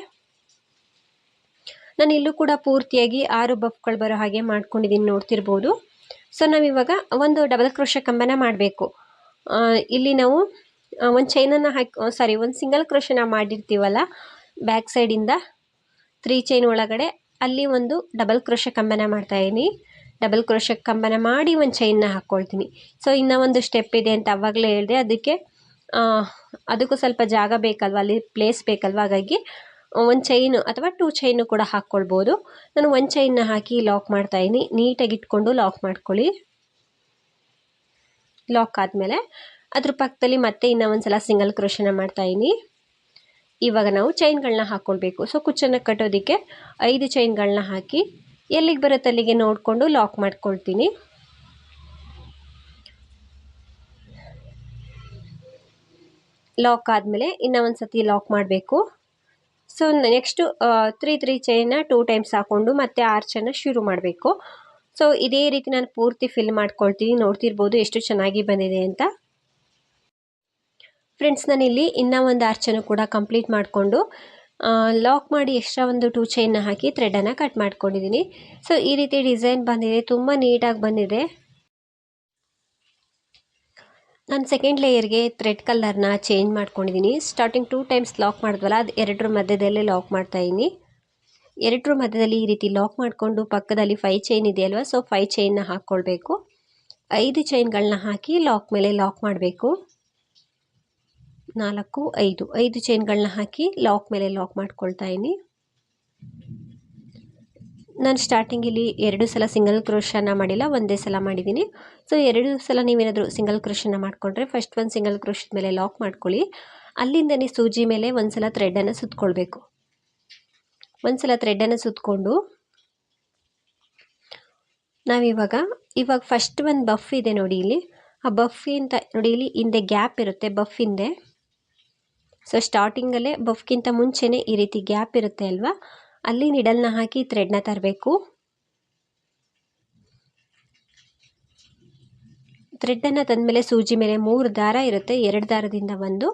ನಾನು ಇಲ್ಲೂ ಕೂಡ ಪೂರ್ತಿಯಾಗಿ ಆರು ಬಫ್ಗಳು ಬರೋ ಹಾಗೆ ಮಾಡ್ಕೊಂಡಿದ್ದೀನಿ, ನೋಡ್ತಿರ್ಬೋದು. ಸೊ ನಾವಿವಾಗ ಒಂದು ಡಬಲ್ ಕ್ರೋಶ ಕಂಬನ ಮಾಡಬೇಕು. ಇಲ್ಲಿ ನಾವು ಒಂದು ಚೈನನ್ನು ಹಾಕಿ ಸಾರಿ ಒಂದು ಸಿಂಗಲ್ ಕ್ರೋಶನ ಮಾಡಿರ್ತೀವಲ್ಲ ಬ್ಯಾಕ್ ಸೈಡಿಂದ ತ್ರೀ ಚೈನ್ ಒಳಗಡೆ, ಅಲ್ಲಿ ಒಂದು ಡಬಲ್ ಕ್ರೋಶ ಕಂಬನ ಮಾಡ್ತಾಯಿದ್ದೀನಿ ಡಬಲ್ ಕ್ರೋಶ ಕಂಬನ ಮಾಡಿ ಒಂದು ಚೈನ್ನ ಹಾಕ್ಕೊಳ್ತೀನಿ ಸೊ ಇನ್ನೂ ಒಂದು ಸ್ಟೆಪ್ ಇದೆ ಅಂತ ಅವಾಗಲೇ ಹೇಳಿದೆ, ಅದಕ್ಕೆ ಅದಕ್ಕೂ ಸ್ವಲ್ಪ ಜಾಗ ಬೇಕಲ್ವ, ಅಲ್ಲಿ ಪ್ಲೇಸ್ ಬೇಕಲ್ವ? ಹಾಗಾಗಿ ಒಂದು ಚೈನು ಅಥವಾ ಟೂ ಚೈನು ಕೂಡ ಹಾಕ್ಕೊಳ್ಬೋದು ನಾನು ಒಂದು ಚೈನ್ನ ಹಾಕಿ ಲಾಕ್ ಮಾಡ್ತಾಯಿದ್ದೀನಿ ನೀಟಾಗಿ ಇಟ್ಕೊಂಡು ಲಾಕ್ ಮಾಡ್ಕೊಳ್ಳಿ. ಲಾಕ್ ಆದಮೇಲೆ, ಅದ್ರ ಪಕ್ಕದಲ್ಲಿ ಮತ್ತೆ ಇನ್ನೂ ಒಂದು ಸಲ ಸಿಂಗಲ್ ಕ್ರೋಶನ ಮಾಡ್ತಾಯಿದ್ದೀನಿ ಇವಾಗ ನಾವು ಚೈನ್ಗಳನ್ನ ಹಾಕ್ಕೊಳ್ಬೇಕು ಸೊ ಕುಚ್ಚನ್ನು ಕಟ್ಟೋದಕ್ಕೆ ಐದು ಚೈನ್ಗಳನ್ನ ಹಾಕಿ, ಎಲ್ಲಿಗೆ ಬರುತ್ತೆ ಅಲ್ಲಿಗೆ ನೋಡಿಕೊಂಡು ಲಾಕ್ ಮಾಡ್ಕೊಳ್ತೀನಿ. ಲಾಕ್ ಆದಮೇಲೆ ಇನ್ನೂ ಒಂದು ಸತಿ ಲಾಕ್ ಮಾಡಬೇಕು ಸೊ ನೆಕ್ಸ್ಟು ತ್ರೀ ತ್ರೀ ಚೈನ ಟೂ ಟೈಮ್ಸ್ ಹಾಕ್ಕೊಂಡು ಮತ್ತೆ ಆರ್ಚನ್ನು ಶುರು ಮಾಡಬೇಕು. ಸೊ ಇದೇ ರೀತಿ ನಾನು ಪೂರ್ತಿ ಫಿಲ್ ಮಾಡ್ಕೊಳ್ತೀನಿ. ನೋಡ್ತಿರ್ಬೋದು ಎಷ್ಟು ಚೆನ್ನಾಗಿ ಬಂದಿದೆ ಅಂತ. ಫ್ರೆಂಡ್ಸ್ ನಾನಿಲ್ಲಿ ಇನ್ನೂ ಒಂದು ಆರ್ಚನ್ನು ಕೂಡ ಕಂಪ್ಲೀಟ್ ಮಾಡಿಕೊಂಡು ಲಾಕ್ ಮಾಡಿ ಎಕ್ಸ್ಟ್ರಾ ಒಂದು ಟೂ ಚೈನ್ನ ಹಾಕಿ ಥ್ರೆಡನ್ನು ಕಟ್ ಮಾಡ್ಕೊಂಡಿದ್ದೀನಿ ಸೊ ಈ ರೀತಿ ಡಿಸೈನ್ ಬಂದಿದೆ. ತುಂಬ ನೀಟಾಗಿ ಬಂದಿದೆ. ನಾನು ಸೆಕೆಂಡ್ ಲೇಯರ್ಗೆ ಥ್ರೆಡ್ ಕಲರ್ನ ಚೇಂಜ್ ಮಾಡ್ಕೊಂಡಿದ್ದೀನಿ. ಸ್ಟಾರ್ಟಿಂಗ್ ಟೂ ಟೈಮ್ಸ್ ಲಾಕ್ ಮಾಡಿದ್ವಲ್ಲ, ಅದು ಎರಡರ ಮಧ್ಯದಲ್ಲೇ ಲಾಕ್ ಮಾಡ್ತಾಯಿದ್ದೀನಿ ಎರಡರ ಮಧ್ಯದಲ್ಲಿ ಈ ರೀತಿ ಲಾಕ್ ಮಾಡಿಕೊಂಡು ಪಕ್ಕದಲ್ಲಿ ಫೈ ಚೈನ್ ಇದೆಯಲ್ವ ಸೊ ಫೈ ಚೈನ್ನ ಹಾಕ್ಕೊಳ್ಬೇಕು. ಐದು ಚೈನ್ಗಳನ್ನ ಹಾಕಿ ಲಾಕ್ ಮೇಲೆ ಲಾಕ್ ಮಾಡಬೇಕು. ನಾಲ್ಕು, ಐದು. ಐದು ಚೈನ್ಗಳನ್ನ ಹಾಕಿ ಲಾಕ್ ಮೇಲೆ ಲಾಕ್ ಮಾಡ್ಕೊಳ್ತಾ ಇದ್ದೀನಿ. ನಾನು ಸ್ಟಾರ್ಟಿಂಗಲ್ಲಿ ಎರಡು ಸಲ ಸಿಂಗಲ್ ಕ್ರೋಶನ ಮಾಡಿಲ್ಲ, ಒಂದೇ ಸಲ ಮಾಡಿದ್ದೀನಿ ಸೊ ಎರಡು ಸಲ ನೀವೇನಾದರೂ ಸಿಂಗಲ್ ಕ್ರೋಶನ ಮಾಡಿಕೊಂಡ್ರೆ ಫಸ್ಟ್ ಒಂದು ಸಿಂಗಲ್ ಕ್ರೋಶದ ಮೇಲೆ ಲಾಕ್ ಮಾಡ್ಕೊಳ್ಳಿ. ಅಲ್ಲಿಂದನೇ ಸೂಜಿ ಮೇಲೆ ಒಂದು ಸಲ ಥ್ರೆಡನ್ನು ಸುತ್ಕೊಳ್ಬೇಕು. ಒಂದು ಸಲ ಥ್ರೆಡನ್ನು ಸುತ್ತಕೊಂಡು ನಾವಿವಾಗ, ಇವಾಗ ಫಸ್ಟ್ ಒಂದು ಬಫ್ ಇದೆ ನೋಡಿ ಇಲ್ಲಿ. ಆ ಬಫ್ ಅಂತ ನೋಡಿ ಇಲ್ಲಿ ಹಿಂದೆ ಗ್ಯಾಪ್ ಇರುತ್ತೆ ಬಫ್ ಹಿಂದೆ. ಸೊ ಸ್ಟಾರ್ಟಿಂಗಲ್ಲೇ ಬಫ್ಗಿಂತ ಮುಂಚೆನೇ ಈ ರೀತಿ ಗ್ಯಾಪ್ ಇರುತ್ತೆ ಅಲ್ವಾ? ಅಲ್ಲಿ ನಿಡಲ್ನ ಹಾಕಿ ಥ್ರೆಡ್ನ ತರಬೇಕು. ಥ್ರೆಡ್ಡನ್ನು ತಂದಮೇಲೆ ಸೂಜಿ ಮೇಲೆ ಮೂರು ದಾರ ಇರುತ್ತೆ. ಎರಡು ದಾರದಿಂದ ಒಂದು,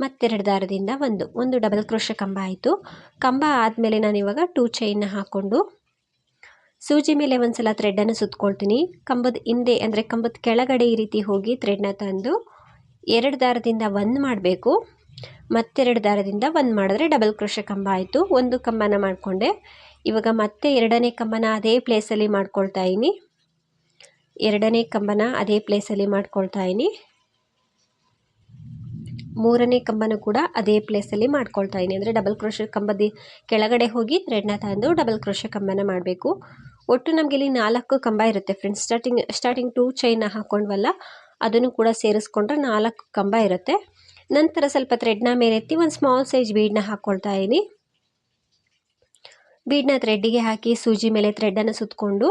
ಮತ್ತೆರಡು ದಾರದಿಂದ ಒಂದು. ಒಂದು ಡಬಲ್ ಕ್ರೋಶ ಕಂಬ ಆಯಿತು. ಕಂಬ ಆದಮೇಲೆ ನಾನು ಇವಾಗ ಟೂ ಚೈನ್ನ ಹಾಕ್ಕೊಂಡು ಸೂಜಿ ಮೇಲೆ ಒಂದು ಸಲ ಥ್ರೆಡ್ಡನ್ನು ಸುತ್ಕೊಳ್ತೀನಿ. ಕಂಬದ ಹಿಂದೆ ಅಂದರೆ ಕಂಬದ ಕೆಳಗಡೆ ಈ ರೀತಿ ಹೋಗಿ ಥ್ರೆಡ್ನ ತಂದು ಎರಡು ದಾರದಿಂದ ಒಂದು ಮಾಡಬೇಕು. ಮತ್ತೆರಡು ದಾರದಿಂದ ಒಂದು ಮಾಡಿದ್ರೆ ಡಬಲ್ ಕ್ರೋಶ ಕಂಬ ಆಯಿತು. ಒಂದು ಕಂಬನ ಮಾಡಿಕೊಂಡೆ. ಇವಾಗ ಮತ್ತೆ ಎರಡನೇ ಕಂಬನ ಅದೇ ಪ್ಲೇಸಲ್ಲಿ ಮಾಡ್ಕೊಳ್ತಾ ಇದ್ದೀನಿ ಎರಡನೇ ಕಂಬನ ಅದೇ ಪ್ಲೇಸಲ್ಲಿ ಮಾಡ್ಕೊಳ್ತಾ ಇದ್ದೀನಿ ಮೂರನೇ ಕಂಬನ ಕೂಡ ಅದೇ ಪ್ಲೇಸಲ್ಲಿ ಮಾಡ್ಕೊಳ್ತಾ ಇದ್ದೀನಿ ಅಂದರೆ ಡಬಲ್ ಕ್ರೋಶ ಕಂಬದ ಕೆಳಗಡೆ ಹೋಗಿ ಥ್ರೆಡ್ನ ತಂದು ಡಬಲ್ ಕ್ರೋಶ ಕಂಬನ ಮಾಡಬೇಕು. ಒಟ್ಟು ನಮಗೆ ಇಲ್ಲಿ ನಾಲ್ಕು ಕಂಬ ಇರುತ್ತೆ ಫ್ರೆಂಡ್ಸ್ ಸ್ಟಾರ್ಟಿಂಗ್ ಸ್ಟಾರ್ಟಿಂಗ್ ಟೂ ಚೈನ ಹಾಕ್ಕೊಂಡ್ವಲ್ಲ ಅದನ್ನು ಕೂಡ ಸೇರಿಸ್ಕೊಂಡ್ರೆ ನಾಲ್ಕು ಕಂಬ ಇರುತ್ತೆ. ನಂತರ ಸ್ವಲ್ಪ ಥ್ರೆಡ್ನ ಮೇಲೆತ್ತಿ ಒಂದು ಸ್ಮಾಲ್ ಸೈಜ್ ಬೀಡನ್ನ ಹಾಕ್ಕೊಳ್ತಾ ಇದ್ದೀನಿ. ಬೀಡನ್ನ ಥ್ರೆಡ್ಡಿಗೆ ಹಾಕಿ ಸೂಜಿ ಮೇಲೆ ಥ್ರೆಡ್ಡನ್ನು ಸುತ್ತಕೊಂಡು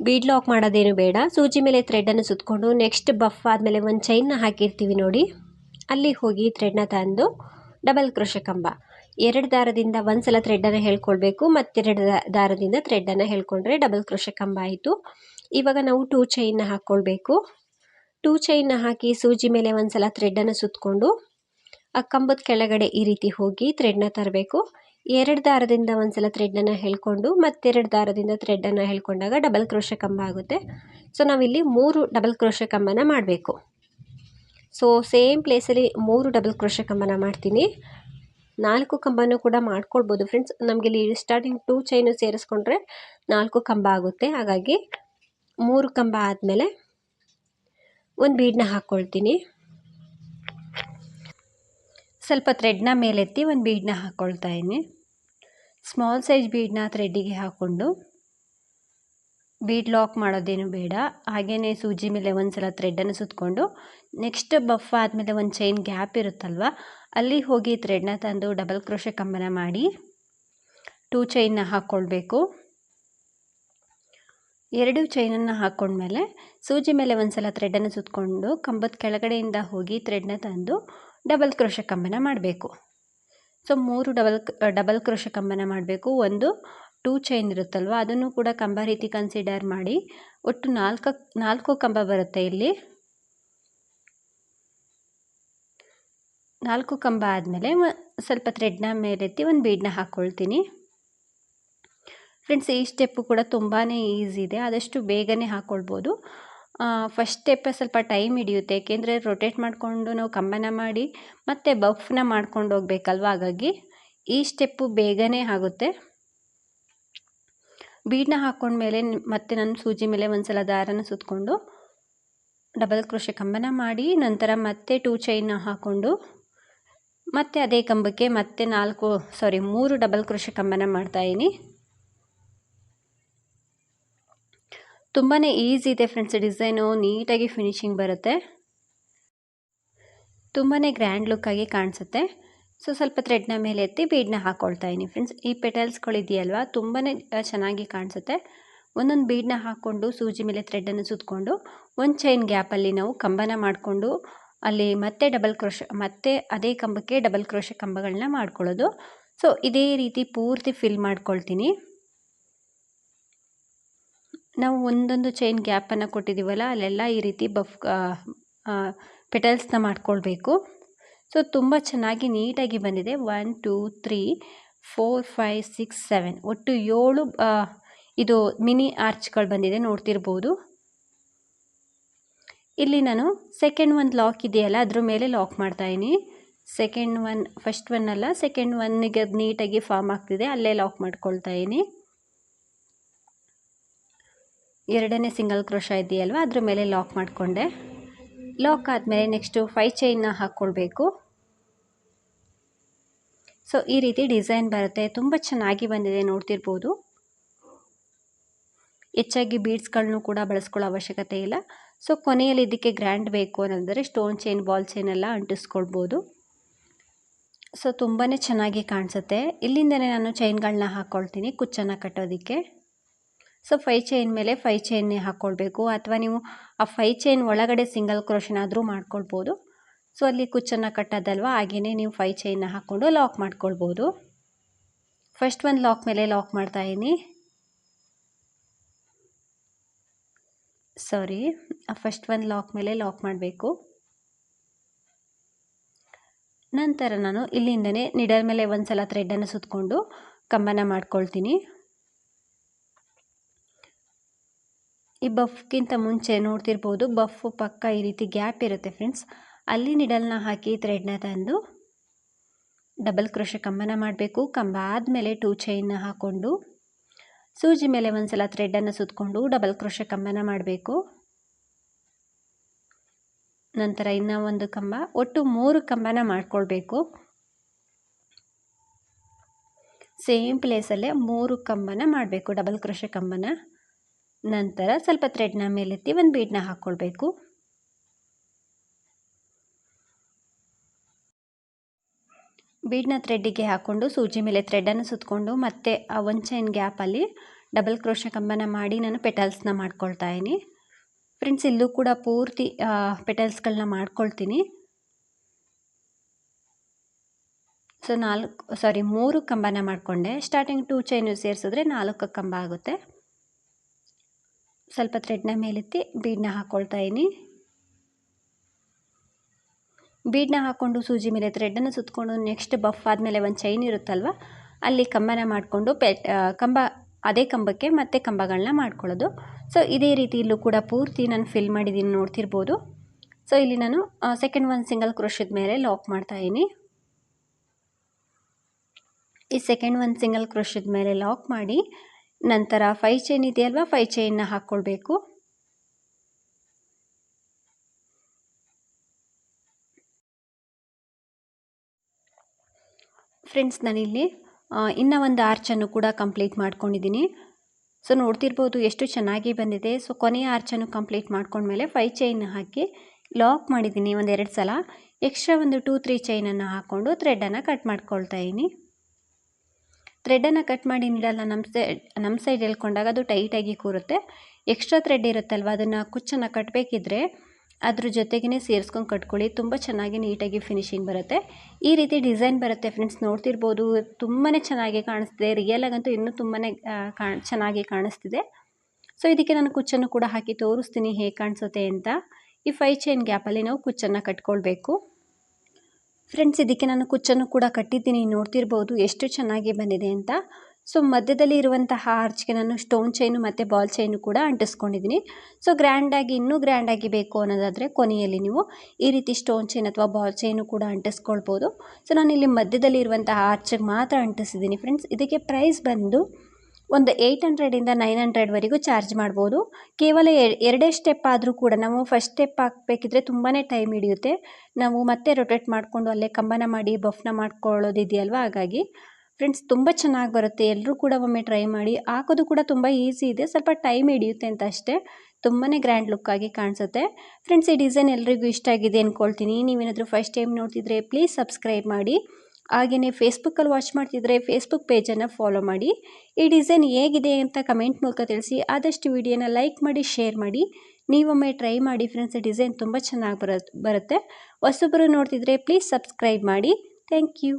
ಬೀಡ್ ಲಾಕ್ ಮಾಡೋದೇನು ಬೇಡ. ಸೂಜಿ ಮೇಲೆ ಥ್ರೆಡ್ಡನ್ನು ಸುತ್ತಕೊಂಡು ನೆಕ್ಸ್ಟ್ ಬಫ್ ಆದಮೇಲೆ ಒಂದು ಚೈನ್ನ ಹಾಕಿರ್ತೀವಿ ನೋಡಿ. ಅಲ್ಲಿ ಹೋಗಿ ಥ್ರೆಡ್ನ ತಂದು ಡಬಲ್ ಕ್ರೋಶ ಕಂಬ. ಎರಡು ದಾರದಿಂದ ಒಂದು ಸಲ ಥ್ರೆಡ್ಡನ್ನು ಹೇಳ್ಕೊಳ್ಬೇಕು. ಮತ್ತೆರಡು ದಾರದಿಂದ ಥ್ರೆಡ್ಡನ್ನು ಹೇಳ್ಕೊಂಡ್ರೆ ಡಬಲ್ ಕ್ರೋಶ ಕಂಬ ಆಯಿತು. ಇವಾಗ ನಾವು ಟೂ ಚೈನ್ನ ಹಾಕ್ಕೊಳ್ಬೇಕು ಟೂ ಚೈನ್ನ ಹಾಕಿ ಸೂಜಿ ಮೇಲೆ ಒಂದು ಸಲ ಥ್ರೆಡ್ಡನ್ನು ಸುತ್ತಕೊಂಡು ಆ ಕಂಬದ ಕೆಳಗಡೆ ಈ ರೀತಿ ಹೋಗಿ ಥ್ರೆಡ್ನ ತರಬೇಕು. ಎರಡು ದಾರದಿಂದ ಒಂದು ಸಲ ಥ್ರೆಡ್ಡನ್ನು ಹೇಳ್ಕೊಂಡು, ಮತ್ತೆರಡು ದಾರದಿಂದ ಥ್ರೆಡ್ಡನ್ನು ಹೇಳ್ಕೊಂಡಾಗ ಡಬಲ್ ಕ್ರೋಶ ಕಂಬ ಆಗುತ್ತೆ. ಸೊ ನಾವಿಲ್ಲಿ ಮೂರು ಡಬಲ್ ಕ್ರೋಶ ಕಂಬನ ಮಾಡಬೇಕು. ಸೊ ಸೇಮ್ ಪ್ಲೇಸಲ್ಲಿ ಮೂರು ಡಬಲ್ ಕ್ರೋಶ ಕಂಬನ ಮಾಡ್ತೀನಿ. ನಾಲ್ಕು ಕಂಬನೂ ಕೂಡ ಮಾಡ್ಕೊಳ್ಬೋದು ಫ್ರೆಂಡ್ಸ್ ನಮಗೆ ಇಲ್ಲಿ ಸ್ಟಾರ್ಟಿಂಗ್ ಟೂ ಚೈನು ಸೇರಿಸ್ಕೊಂಡ್ರೆ ನಾಲ್ಕು ಕಂಬ ಆಗುತ್ತೆ. ಹಾಗಾಗಿ ಮೂರು ಕಂಬ ಆದಮೇಲೆ ಒಂದು ಬೀಡನ್ನ ಹಾಕ್ಕೊಳ್ತೀನಿ ಸ್ವಲ್ಪ ಥ್ರೆಡ್ನ ಮೇಲೆತ್ತಿ ಒಂದು ಬೀಡನ್ನ ಹಾಕ್ಕೊಳ್ತಾ ಇದ್ದೀನಿ. ಸ್ಮಾಲ್ ಸೈಜ್ ಬೀಡನ್ನ ಥ್ರೆಡ್ಡಿಗೆ ಹಾಕ್ಕೊಂಡು. ಬೀಡ್ ಲಾಕ್ ಮಾಡೋದೇನು ಬೇಡ. ಹಾಗೆಯೇ ಸೂಜಿ ಮೇಲೆ ಒಂದು ಸಲ ಥ್ರೆಡ್ಡನ್ನು ಸುತ್ತಕೊಂಡು ನೆಕ್ಸ್ಟ್ ಬಫ್ ಆದಮೇಲೆ ಒಂದು ಚೈನ್ ಗ್ಯಾಪ್ ಇರುತ್ತಲ್ವ, ಅಲ್ಲಿ ಹೋಗಿ ಥ್ರೆಡ್ನ ತಂದು ಡಬಲ್ ಕ್ರೋಶೆ ಕಂಬನ ಮಾಡಿ ಟೂ ಚೈನ್ನ ಹಾಕ್ಕೊಳ್ಬೇಕು ಎರಡು ಚೈನನ್ನು ಹಾಕ್ಕೊಂಡ್ಮೇಲೆ ಸೂಜಿ ಮೇಲೆ ಒಂದು ಸಲ ಥ್ರೆಡನ್ನು ಸುತ್ತಕೊಂಡು ಕಂಬದ ಕೆಳಗಡೆಯಿಂದ ಹೋಗಿ ಥ್ರೆಡ್ನ ತಂದು ಡಬಲ್ ಕ್ರೋಶ ಕಂಬನ ಮಾಡಬೇಕು. ಸೊ ಮೂರು ಡಬಲ್ ಡಬಲ್ ಕ್ರೋಶ ಕಂಬನ ಮಾಡಬೇಕು. ಒಂದು ಟೂ ಚೈನ್ ಇರುತ್ತಲ್ವ, ಅದನ್ನು ಕೂಡ ಕಂಬ ರೀತಿ ಕನ್ಸಿಡರ್ ಮಾಡಿ. ಒಟ್ಟು ನಾಲ್ಕು ನಾಲ್ಕು ಕಂಬ ಬರುತ್ತೆ ಇಲ್ಲಿ. ನಾಲ್ಕು ಕಂಬ ಆದಮೇಲೆ ಸ್ವಲ್ಪ ಥ್ರೆಡ್ನ ಮೇಲೆತ್ತಿ ಒಂದು ಬೀಡನ್ನ ಹಾಕ್ಕೊಳ್ತೀನಿ ಫ್ರೆಂಡ್ಸ್ ಈ ಸ್ಟೆಪ್ಪು ಕೂಡ ತುಂಬಾ ಈಸಿ ಇದೆ. ಆದಷ್ಟು ಬೇಗನೆ ಹಾಕ್ಕೊಳ್ಬೋದು ಫಸ್ಟ್ ಸ್ಟೆಪ್ ಸ್ವಲ್ಪ ಟೈಮ್ ಹಿಡಿಯುತ್ತೆ. ಏಕೆಂದರೆ ರೊಟೇಟ್ ಮಾಡಿಕೊಂಡು ನಾವು ಕಂಬನ ಮಾಡಿ ಮತ್ತು ಬಫ್ನ ಮಾಡ್ಕೊಂಡು ಹೋಗ್ಬೇಕಲ್ವ? ಹಾಗಾಗಿ ಈ ಸ್ಟೆಪ್ಪು ಬೇಗನೆ ಆಗುತ್ತೆ. ಬೀಡನ್ನ ಹಾಕ್ಕೊಂಡ್ಮೇಲೆ ಮತ್ತೆ ನಾನು ಸೂಜಿ ಮೇಲೆ ಒಂದು ಸಲ ದಾರನ ಸುತ್ತಕೊಂಡು ಡಬಲ್ ಕ್ರೋಶೆ ಕಂಬನ ಮಾಡಿ, ನಂತರ ಮತ್ತೆ ಟೂ ಚೈನ್ನ ಹಾಕ್ಕೊಂಡು ಮತ್ತೆ ಅದೇ ಕಂಬಕ್ಕೆ ಮತ್ತೆ ನಾಲ್ಕು ಸಾರಿ ಮೂರು ಡಬಲ್ ಕ್ರೋಶೆ ಕಂಬನ ಮಾಡ್ತಾಯಿದ್ದೀನಿ ತುಂಬಾ ಈಸಿ ಇದೆ ಫ್ರೆಂಡ್ಸ್ ಡಿಸೈನು ನೀಟಾಗಿ ಫಿನಿಶಿಂಗ್ ಬರುತ್ತೆ. ತುಂಬಾ ಗ್ರ್ಯಾಂಡ್ ಲುಕ್ಕಾಗಿ ಕಾಣಿಸುತ್ತೆ. ಸೊ ಸ್ವಲ್ಪ ಥ್ರೆಡ್ನ ಮೇಲೆ ಎತ್ತಿ ಬೀಡನ್ನ ಹಾಕ್ಕೊಳ್ತಾ ಇದ್ದೀನಿ ಫ್ರೆಂಡ್ಸ್ ಈ ಪೆಟಲ್ಸ್ಗಳಿದೆಯಲ್ವ ತುಂಬಾ ಚೆನ್ನಾಗಿ ಕಾಣಿಸುತ್ತೆ. ಒಂದೊಂದು ಬೀಡನ್ನ ಹಾಕ್ಕೊಂಡು ಸೂಜಿ ಮೇಲೆ ಥ್ರೆಡ್ಡನ್ನು ಸುತ್ತಕೊಂಡು ಒಂದು ಚೈನ್ ಗ್ಯಾಪಲ್ಲಿ ನಾವು ಕಂಬನ ಮಾಡಿಕೊಂಡು, ಅಲ್ಲಿ ಮತ್ತೆ ಡಬಲ್ ಕ್ರೋಶ ಮತ್ತೆ ಅದೇ ಕಂಬಕ್ಕೆ ಡಬಲ್ ಕ್ರೋಶ ಕಂಬಗಳನ್ನ ಮಾಡ್ಕೊಳ್ಳೋದು. ಸೊ ಇದೇ ರೀತಿ ಪೂರ್ತಿ ಫಿಲ್ ಮಾಡ್ಕೊಳ್ತೀನಿ. ನಾವು ಒಂದೊಂದು ಚೈನ್ ಗ್ಯಾಪನ್ನು ಕೊಟ್ಟಿದ್ದೀವಲ್ಲ ಅಲ್ಲೆಲ್ಲ ಈ ರೀತಿ ಬಫ್ ಪೆಟಲ್ಸ್ನ ಮಾಡ್ಕೊಳ್ಬೇಕು. ಸೊ ತುಂಬ ಚೆನ್ನಾಗಿ ನೀಟಾಗಿ ಬಂದಿದೆ. One two three four five six seven ಒಟ್ಟು ಏಳು ಇದು ಮಿನಿ ಆರ್ಚ್ಗಳು ಬಂದಿದೆ. ನೋಡ್ತಿರ್ಬೋದು. ಇಲ್ಲಿ ನಾನು ಸೆಕೆಂಡ್ ಒಂದು ಲಾಕ್ ಇದೆಯಲ್ಲ, ಅದ್ರ ಮೇಲೆ ಲಾಕ್ ಮಾಡ್ತಾಯಿನಿ ಸೆಕೆಂಡ್ ಒನ್ ಫಸ್ಟ್ ಒನ್ ಅಲ್ಲ ಸೆಕೆಂಡ್ ಒನ್ನಿಗೆ ಅದು ನೀಟಾಗಿ ಫಾರ್ಮ್ ಆಗ್ತಿದೆ. ಅಲ್ಲೇ ಲಾಕ್ ಮಾಡ್ಕೊಳ್ತಾ ಇದ್ದೀನಿ. ಎರಡನೇ ಸಿಂಗಲ್ ಕ್ರೋಶ ಇದೆಯಲ್ವ? ಅದ್ರ ಮೇಲೆ ಲಾಕ್ ಮಾಡಿಕೊಂಡೆ. ಲಾಕ್ ಆದಮೇಲೆ ನೆಕ್ಸ್ಟು ಫೈ ಚೈನ್ನ ಹಾಕ್ಕೊಳ್ಬೇಕು ಸೊ ಈ ರೀತಿ ಡಿಸೈನ್ ಬರುತ್ತೆ. ತುಂಬ ಚೆನ್ನಾಗಿ ಬಂದಿದೆ, ನೋಡ್ತಿರ್ಬೋದು. ಹೆಚ್ಚಾಗಿ ಬೀಡ್ಸ್ಗಳನ್ನೂ ಕೂಡ ಬಳಸ್ಕೊಳ್ಳೋ ಅವಶ್ಯಕತೆ ಇಲ್ಲ. ಸೊ ಕೊನೆಯಲ್ಲಿ ಇದಕ್ಕೆ ಗ್ರ್ಯಾಂಡ್ ಬೇಕು ಅನ್ನೋದಾದರೆ ಸ್ಟೋನ್ ಚೈನ್ ಬಾಲ್ ಚೈನ್ ಎಲ್ಲ ಅಂಟಿಸ್ಕೊಳ್ಬೋದು. ಸೊ ತುಂಬಾ ಚೆನ್ನಾಗಿ ಕಾಣಿಸುತ್ತೆ. ಇಲ್ಲಿಂದಲೇ ನಾನು ಚೈನ್ಗಳನ್ನ ಹಾಕ್ಕೊಳ್ತೀನಿ ಕುಚ್ಚನ್ನು ಕಟ್ಟೋದಕ್ಕೆ. ಸೊ ಫೈ ಚೈನ್ ಮೇಲೆ ಫೈ ಚೈನ್ನೇ ಹಾಕ್ಕೊಳ್ಬೇಕು ಅಥವಾ ನೀವು ಆ ಫೈ ಚೈನ್ ಒಳಗಡೆ ಸಿಂಗಲ್ ಕ್ರೋಶನಾದರೂ ಮಾಡ್ಕೊಳ್ಬೋದು. ಸೊ ಅಲ್ಲಿ ಕುಚ್ಚನ್ನು ಕಟ್ಟೋದಲ್ವ? ಹಾಗೆಯೇ ನೀವು ಫೈ ಚೈನ್ನ ಹಾಕ್ಕೊಂಡು ಲಾಕ್ ಮಾಡ್ಕೊಳ್ಬೋದು. ಫಸ್ಟ್ ಒಂದು ಲಾಕ್ ಮೇಲೆ ಲಾಕ್ ಮಾಡ್ತಾ ಇದ್ದೀನಿ. ಸಾರಿ ಫಸ್ಟ್ ಒಂದು ಲಾಕ್ ಮೇಲೆ ಲಾಕ್ ಮಾಡಬೇಕು. ನಂತರ ನಾನು ಇಲ್ಲಿಂದನೇ ನಿಡಲ್ ಮೇಲೆ ಒಂದು ಸಲ ಥ್ರೆಡ್ಡನ್ನು ಸುತ್ತಕೊಂಡು ಕಂಬನ ಮಾಡ್ಕೊಳ್ತೀನಿ. ಈ ಬಫ್ಗಿಂತ ಮುಂಚೆ ನೋಡ್ತಿರ್ಬೋದು. ಬಫ್ ಪಕ್ಕ ಈ ರೀತಿ ಗ್ಯಾಪ್ ಇರುತ್ತೆ ಫ್ರೆಂಡ್ಸ್. ಅಲ್ಲಿ ನಿಡಲ್ನ ಹಾಕಿ ಥ್ರೆಡ್ನ ತಂದು ಡಬಲ್ ಕ್ರೋಶ ಕಂಬನ ಮಾಡಬೇಕು. ಕಂಬ ಆದಮೇಲೆ ಟೂ ಚೈನ್ನ ಹಾಕ್ಕೊಂಡು ಸೂಜಿ ಮೇಲೆ ಒಂದು ಸಲ ಥ್ರೆಡನ್ನು ಸುತ್ತಕೊಂಡು ಡಬಲ್ ಕ್ರೋಶ ಕಂಬನ ಮಾಡಬೇಕು. ನಂತರ ಇನ್ನೂ ಒಂದು ಕಂಬ, ಒಟ್ಟು ಮೂರು ಕಂಬನ ಮಾಡಿಕೊಳ್ಬೇಕು. ಸೇಮ್ ಪ್ಲೇಸಲ್ಲೇ ಮೂರು ಕಂಬನ ಮಾಡಬೇಕು, ಡಬಲ್ ಕ್ರೋಶ ಕಂಬನ. ನಂತರ ಸ್ವಲ್ಪ ಥ್ರೆಡ್ನ ಮೇಲೆತ್ತಿ ಒಂದು ಬೀಡನ್ನ ಹಾಕ್ಕೊಳ್ಬೇಕು ಬೀಡ್ನ ಥ್ರೆಡ್ಡಿಗೆ ಹಾಕ್ಕೊಂಡು ಸೂಜಿ ಮೇಲೆ ಥ್ರೆಡನ್ನು ಸುತ್ತಕೊಂಡು ಮತ್ತೆ ಆ ಒಂದು ಚೈನ್ ಗ್ಯಾಪಲ್ಲಿ ಡಬಲ್ ಕ್ರೋಶ ಕಂಬನ ಮಾಡಿ ನಾನು ಪೆಟಲ್ಸ್ನ ಮಾಡ್ಕೊಳ್ತಾ ಇದ್ದೀನಿ. ಫ್ರೆಂಡ್ಸ್ ಇಲ್ಲೂ ಕೂಡ ಪೂರ್ತಿ ಪೆಟಲ್ಸ್ಗಳನ್ನ ಮಾಡ್ಕೊಳ್ತೀನಿ. ಸೊ ನಾಲ್ಕು ಸಾರಿ ಮೂರು ಕಂಬನ ಮಾಡಿಕೊಂಡೆ. ಸ್ಟಾರ್ಟಿಂಗ್ ಟೂ ಚೈನು ಸೇರಿಸಿದ್ರೆ ನಾಲ್ಕು ಕಂಬ ಆಗುತ್ತೆ. ಸ್ವಲ್ಪ ಥ್ರೆಡ್ನ ಮೇಲೆತ್ತಿ ಬೀಡನ್ನ ಹಾಕ್ಕೊಳ್ತಾ ಇದ್ದೀನಿ ಬೀಡನ್ನ ಹಾಕ್ಕೊಂಡು ಸೂಜಿ ಮೇಲೆ ಥ್ರೆಡನ್ನು ಸುತ್ತಕೊಂಡು ನೆಕ್ಸ್ಟ್ ಬಫ್ ಆದಮೇಲೆ ಒಂದು ಚೈನ್ ಇರುತ್ತಲ್ವ, ಅಲ್ಲಿ ಕಂಬನ ಮಾಡಿಕೊಂಡು ಪೆ ಕಂಬ, ಅದೇ ಕಂಬಕ್ಕೆ ಮತ್ತೆ ಕಂಬಗಳನ್ನ ಮಾಡ್ಕೊಳ್ಳೋದು. ಸೊ ಇದೇ ರೀತಿ ಇಲ್ಲೂ ಕೂಡ ಪೂರ್ತಿ ನಾನು ಫಿಲ್ ಮಾಡಿದ್ದೀನಿ ನೋಡ್ತಿರ್ಬೋದು. ಸೊ ಇಲ್ಲಿ ನಾನು ಸೆಕೆಂಡ್ ಒಂದು ಸಿಂಗಲ್ ಕ್ರೋಶದ ಮೇಲೆ ಲಾಕ್ ಮಾಡ್ತಾಯಿದ್ದೀನಿ ಈ ಸೆಕೆಂಡ್ ಒಂದು ಸಿಂಗಲ್ ಕ್ರೋಶದ ಮೇಲೆ ಲಾಕ್ ಮಾಡಿ ನಂತರ ಫೈ ಚೈನ್ ಇದೆಯಲ್ವಾ ಫೈ ಚೈನ್ನ ಹಾಕ್ಕೊಳ್ಬೇಕು ಫ್ರೆಂಡ್ಸ್ ನಾನಿಲ್ಲಿ ಇನ್ನ ಒಂದು ಆರ್ಚನ್ನು ಕೂಡ ಕಂಪ್ಲೀಟ್ ಮಾಡ್ಕೊಂಡಿದ್ದೀನಿ. ಸೊ ನೋಡ್ತಿರ್ಬೋದು ಎಷ್ಟು ಚೆನ್ನಾಗಿ ಬಂದಿದೆ. ಸೊ ಕೊನೆಯ ಆರ್ಚನ್ನು ಕಂಪ್ಲೀಟ್ ಮಾಡ್ಕೊಂಡ್ಮೇಲೆ ಫೈ ಚೈನ್ ಹಾಕಿ ಲಾಕ್ ಮಾಡಿದ್ದೀನಿ ಒಂದೆರಡು ಸಲ. ಎಕ್ಸ್ಟ್ರಾ ಒಂದು ಟೂ ತ್ರೀ ಚೈನನ್ನು ಹಾಕ್ಕೊಂಡು ಥ್ರೆಡನ್ನು ಕಟ್ ಮಾಡ್ಕೊಳ್ತಾ ಇದ್ದೀನಿ. ಥ್ರೆಡನ್ನು ಕಟ್ ಮಾಡಿ ನೀಡಲ್ಲ ನಮ್ಮ ಸೈಡ್ ನಮ್ಮ ಸೈಡ್ ಹೇಳ್ಕೊಂಡಾಗ ಅದು ಟೈಟಾಗಿ ಕೂರುತ್ತೆ. ಎಕ್ಸ್ಟ್ರಾ ಥ್ರೆಡ್ ಇರುತ್ತಲ್ವ, ಅದನ್ನು ಕುಚ್ಚನ್ನು ಕಟ್ಟಬೇಕಿದ್ರೆ ಅದ್ರ ಜೊತೆಗೇ ಸೇರಿಸ್ಕೊಂಡು ಕಟ್ಕೊಳ್ಳಿ, ತುಂಬ ಚೆನ್ನಾಗಿ ನೀಟಾಗಿ ಫಿನಿಶಿಂಗ್ ಬರುತ್ತೆ. ಈ ರೀತಿ ಡಿಸೈನ್ ಬರುತ್ತೆ ಫ್ರೆಂಡ್ಸ್ ನೋಡ್ತಿರ್ಬೋದು ತುಂಬಾ ಚೆನ್ನಾಗಿ ಕಾಣಿಸ್ತಿದೆ. ರಿಯಲಾಗಂತೂ ಇನ್ನೂ ತುಂಬಾ ಚೆನ್ನಾಗಿ ಕಾಣಿಸ್ತಿದೆ. ಸೊ ಇದಕ್ಕೆ ನಾನು ಕುಚ್ಚನ್ನು ಕೂಡ ಹಾಕಿ ತೋರಿಸ್ತೀನಿ ಹೇಗೆ ಕಾಣಿಸುತ್ತೆ ಅಂತ. ಈ ಫೈ ಚೈನ್ ಗ್ಯಾಪಲ್ಲಿ ನಾವು ಕುಚ್ಚನ್ನು ಕಟ್ಕೊಳ್ಬೇಕು. ಫ್ರೆಂಡ್ಸ್ ಇದಕ್ಕೆ ನಾನು ಕುಚ್ಚನ್ನು ಕೂಡ ಕಟ್ಟಿದ್ದೀನಿ. ನೋಡ್ತಿರ್ಬೋದು ಎಷ್ಟು ಚೆನ್ನಾಗಿ ಬಂದಿದೆ ಅಂತ. ಸೊ ಮಧ್ಯದಲ್ಲಿ ಇರುವಂತಹ ಆರ್ಚ್ಗೆ ನಾನು ಸ್ಟೋನ್ ಚೈನು ಮತ್ತು ಬಾಲ್ ಚೈನು ಕೂಡ ಅಂಟಿಸ್ಕೊಂಡಿದ್ದೀನಿ. ಸೊ ಗ್ರ್ಯಾಂಡಾಗಿ ಇನ್ನೂ ಗ್ರ್ಯಾಂಡಾಗಿ ಬೇಕು ಅನ್ನೋದಾದರೆ ಕೊನೆಯಲ್ಲಿ ನೀವು ಈ ರೀತಿ ಸ್ಟೋನ್ ಚೈನ್ ಅಥವಾ ಬಾಲ್ ಚೈನು ಕೂಡ ಅಂಟಿಸ್ಕೊಳ್ಬೋದು. ಸೊ ನಾನು ಇಲ್ಲಿ ಮಧ್ಯದಲ್ಲಿ ಇರುವಂತಹ ಆರ್ಚ್ಗೆ ಮಾತ್ರ ಅಂಟಿಸಿದ್ದೀನಿ ಫ್ರೆಂಡ್ಸ್ ಇದಕ್ಕೆ ಪ್ರೈಸ್ ಬಂದು ಒಂದು ಏಯ್ಟ್ ಹಂಡ್ರೆಡಿಂದ ನೈನ್ ಹಂಡ್ರೆಡ್ವರೆಗೂ ಚಾರ್ಜ್ ಮಾಡ್ಬೋದು. ಕೇವಲ ಎರಡೇ ಸ್ಟೆಪ್ ಆದರೂ ಕೂಡ ನಾವು ಫಸ್ಟ್ ಸ್ಟೆಪ್ ಹಾಕಬೇಕಿದ್ರೆ ತುಂಬಾ ಟೈಮ್ ಹಿಡಿಯುತ್ತೆ. ನಾವು ಮತ್ತೆ ರೊಟೇಟ್ ಮಾಡಿಕೊಂಡು ಅಲ್ಲೇ ಕಂಬನ ಮಾಡಿ ಬಫ್ನ ಮಾಡ್ಕೊಳ್ಳೋದಿದೆಯಲ್ವ? ಹಾಗಾಗಿ ಫ್ರೆಂಡ್ಸ್ ತುಂಬ ಚೆನ್ನಾಗಿ ಬರುತ್ತೆ. ಎಲ್ಲರೂ ಕೂಡ ಒಮ್ಮೆ ಟ್ರೈ ಮಾಡಿ. ಹಾಕೋದು ಕೂಡ ತುಂಬ ಈಸಿ ಇದೆ. ಸ್ವಲ್ಪ ಟೈಮ್ ಹಿಡಿಯುತ್ತೆ ಅಂತ ಅಷ್ಟೇ. ತುಂಬಾ ಗ್ರ್ಯಾಂಡ್ ಲುಕ್ಕಾಗಿ ಕಾಣಿಸುತ್ತೆ. ಫ್ರೆಂಡ್ಸ್ ಈ ಡಿಸೈನ್ ಎಲ್ರಿಗೂ ಇಷ್ಟ ಆಗಿದೆ ಅಂದ್ಕೊಳ್ತೀನಿ ನೀವೇನಾದರೂ ಫಸ್ಟ್ ಟೈಮ್ ನೋಡ್ತಿದ್ರೆ ಪ್ಲೀಸ್ ಸಬ್ಸ್ಕ್ರೈಬ್ ಮಾಡಿ. ಹಾಗೆಯೇ ಫೇಸ್ಬುಕ್ಕಲ್ಲಿ ವಾಚ್ ಮಾಡ್ತಿದ್ರೆ ಫೇಸ್ಬುಕ್ ಪೇಜನ್ನು ಫಾಲೋ ಮಾಡಿ, ಈ ಡಿಸೈನ್ ಹೇಗಿದೆ ಅಂತ ಕಮೆಂಟ್ ಮೂಲಕ ತಿಳಿಸಿ, ಆದಷ್ಟು ವಿಡಿಯೋನ ಲೈಕ್ ಮಾಡಿ ಶೇರ್ ಮಾಡಿ, ನೀವೊಮ್ಮೆ ಟ್ರೈ ಮಾಡಿ ಫ್ರೆಂಡ್ಸ್ ಡಿಸೈನ್ ತುಂಬ ಚೆನ್ನಾಗಿ ಬರುತ್ತೆ ಬರುತ್ತೆ. ಹೊಸೊಬ್ಬರು ನೋಡ್ತಿದ್ರೆ ಪ್ಲೀಸ್ ಸಬ್ಸ್ಕ್ರೈಬ್ ಮಾಡಿ. Thank you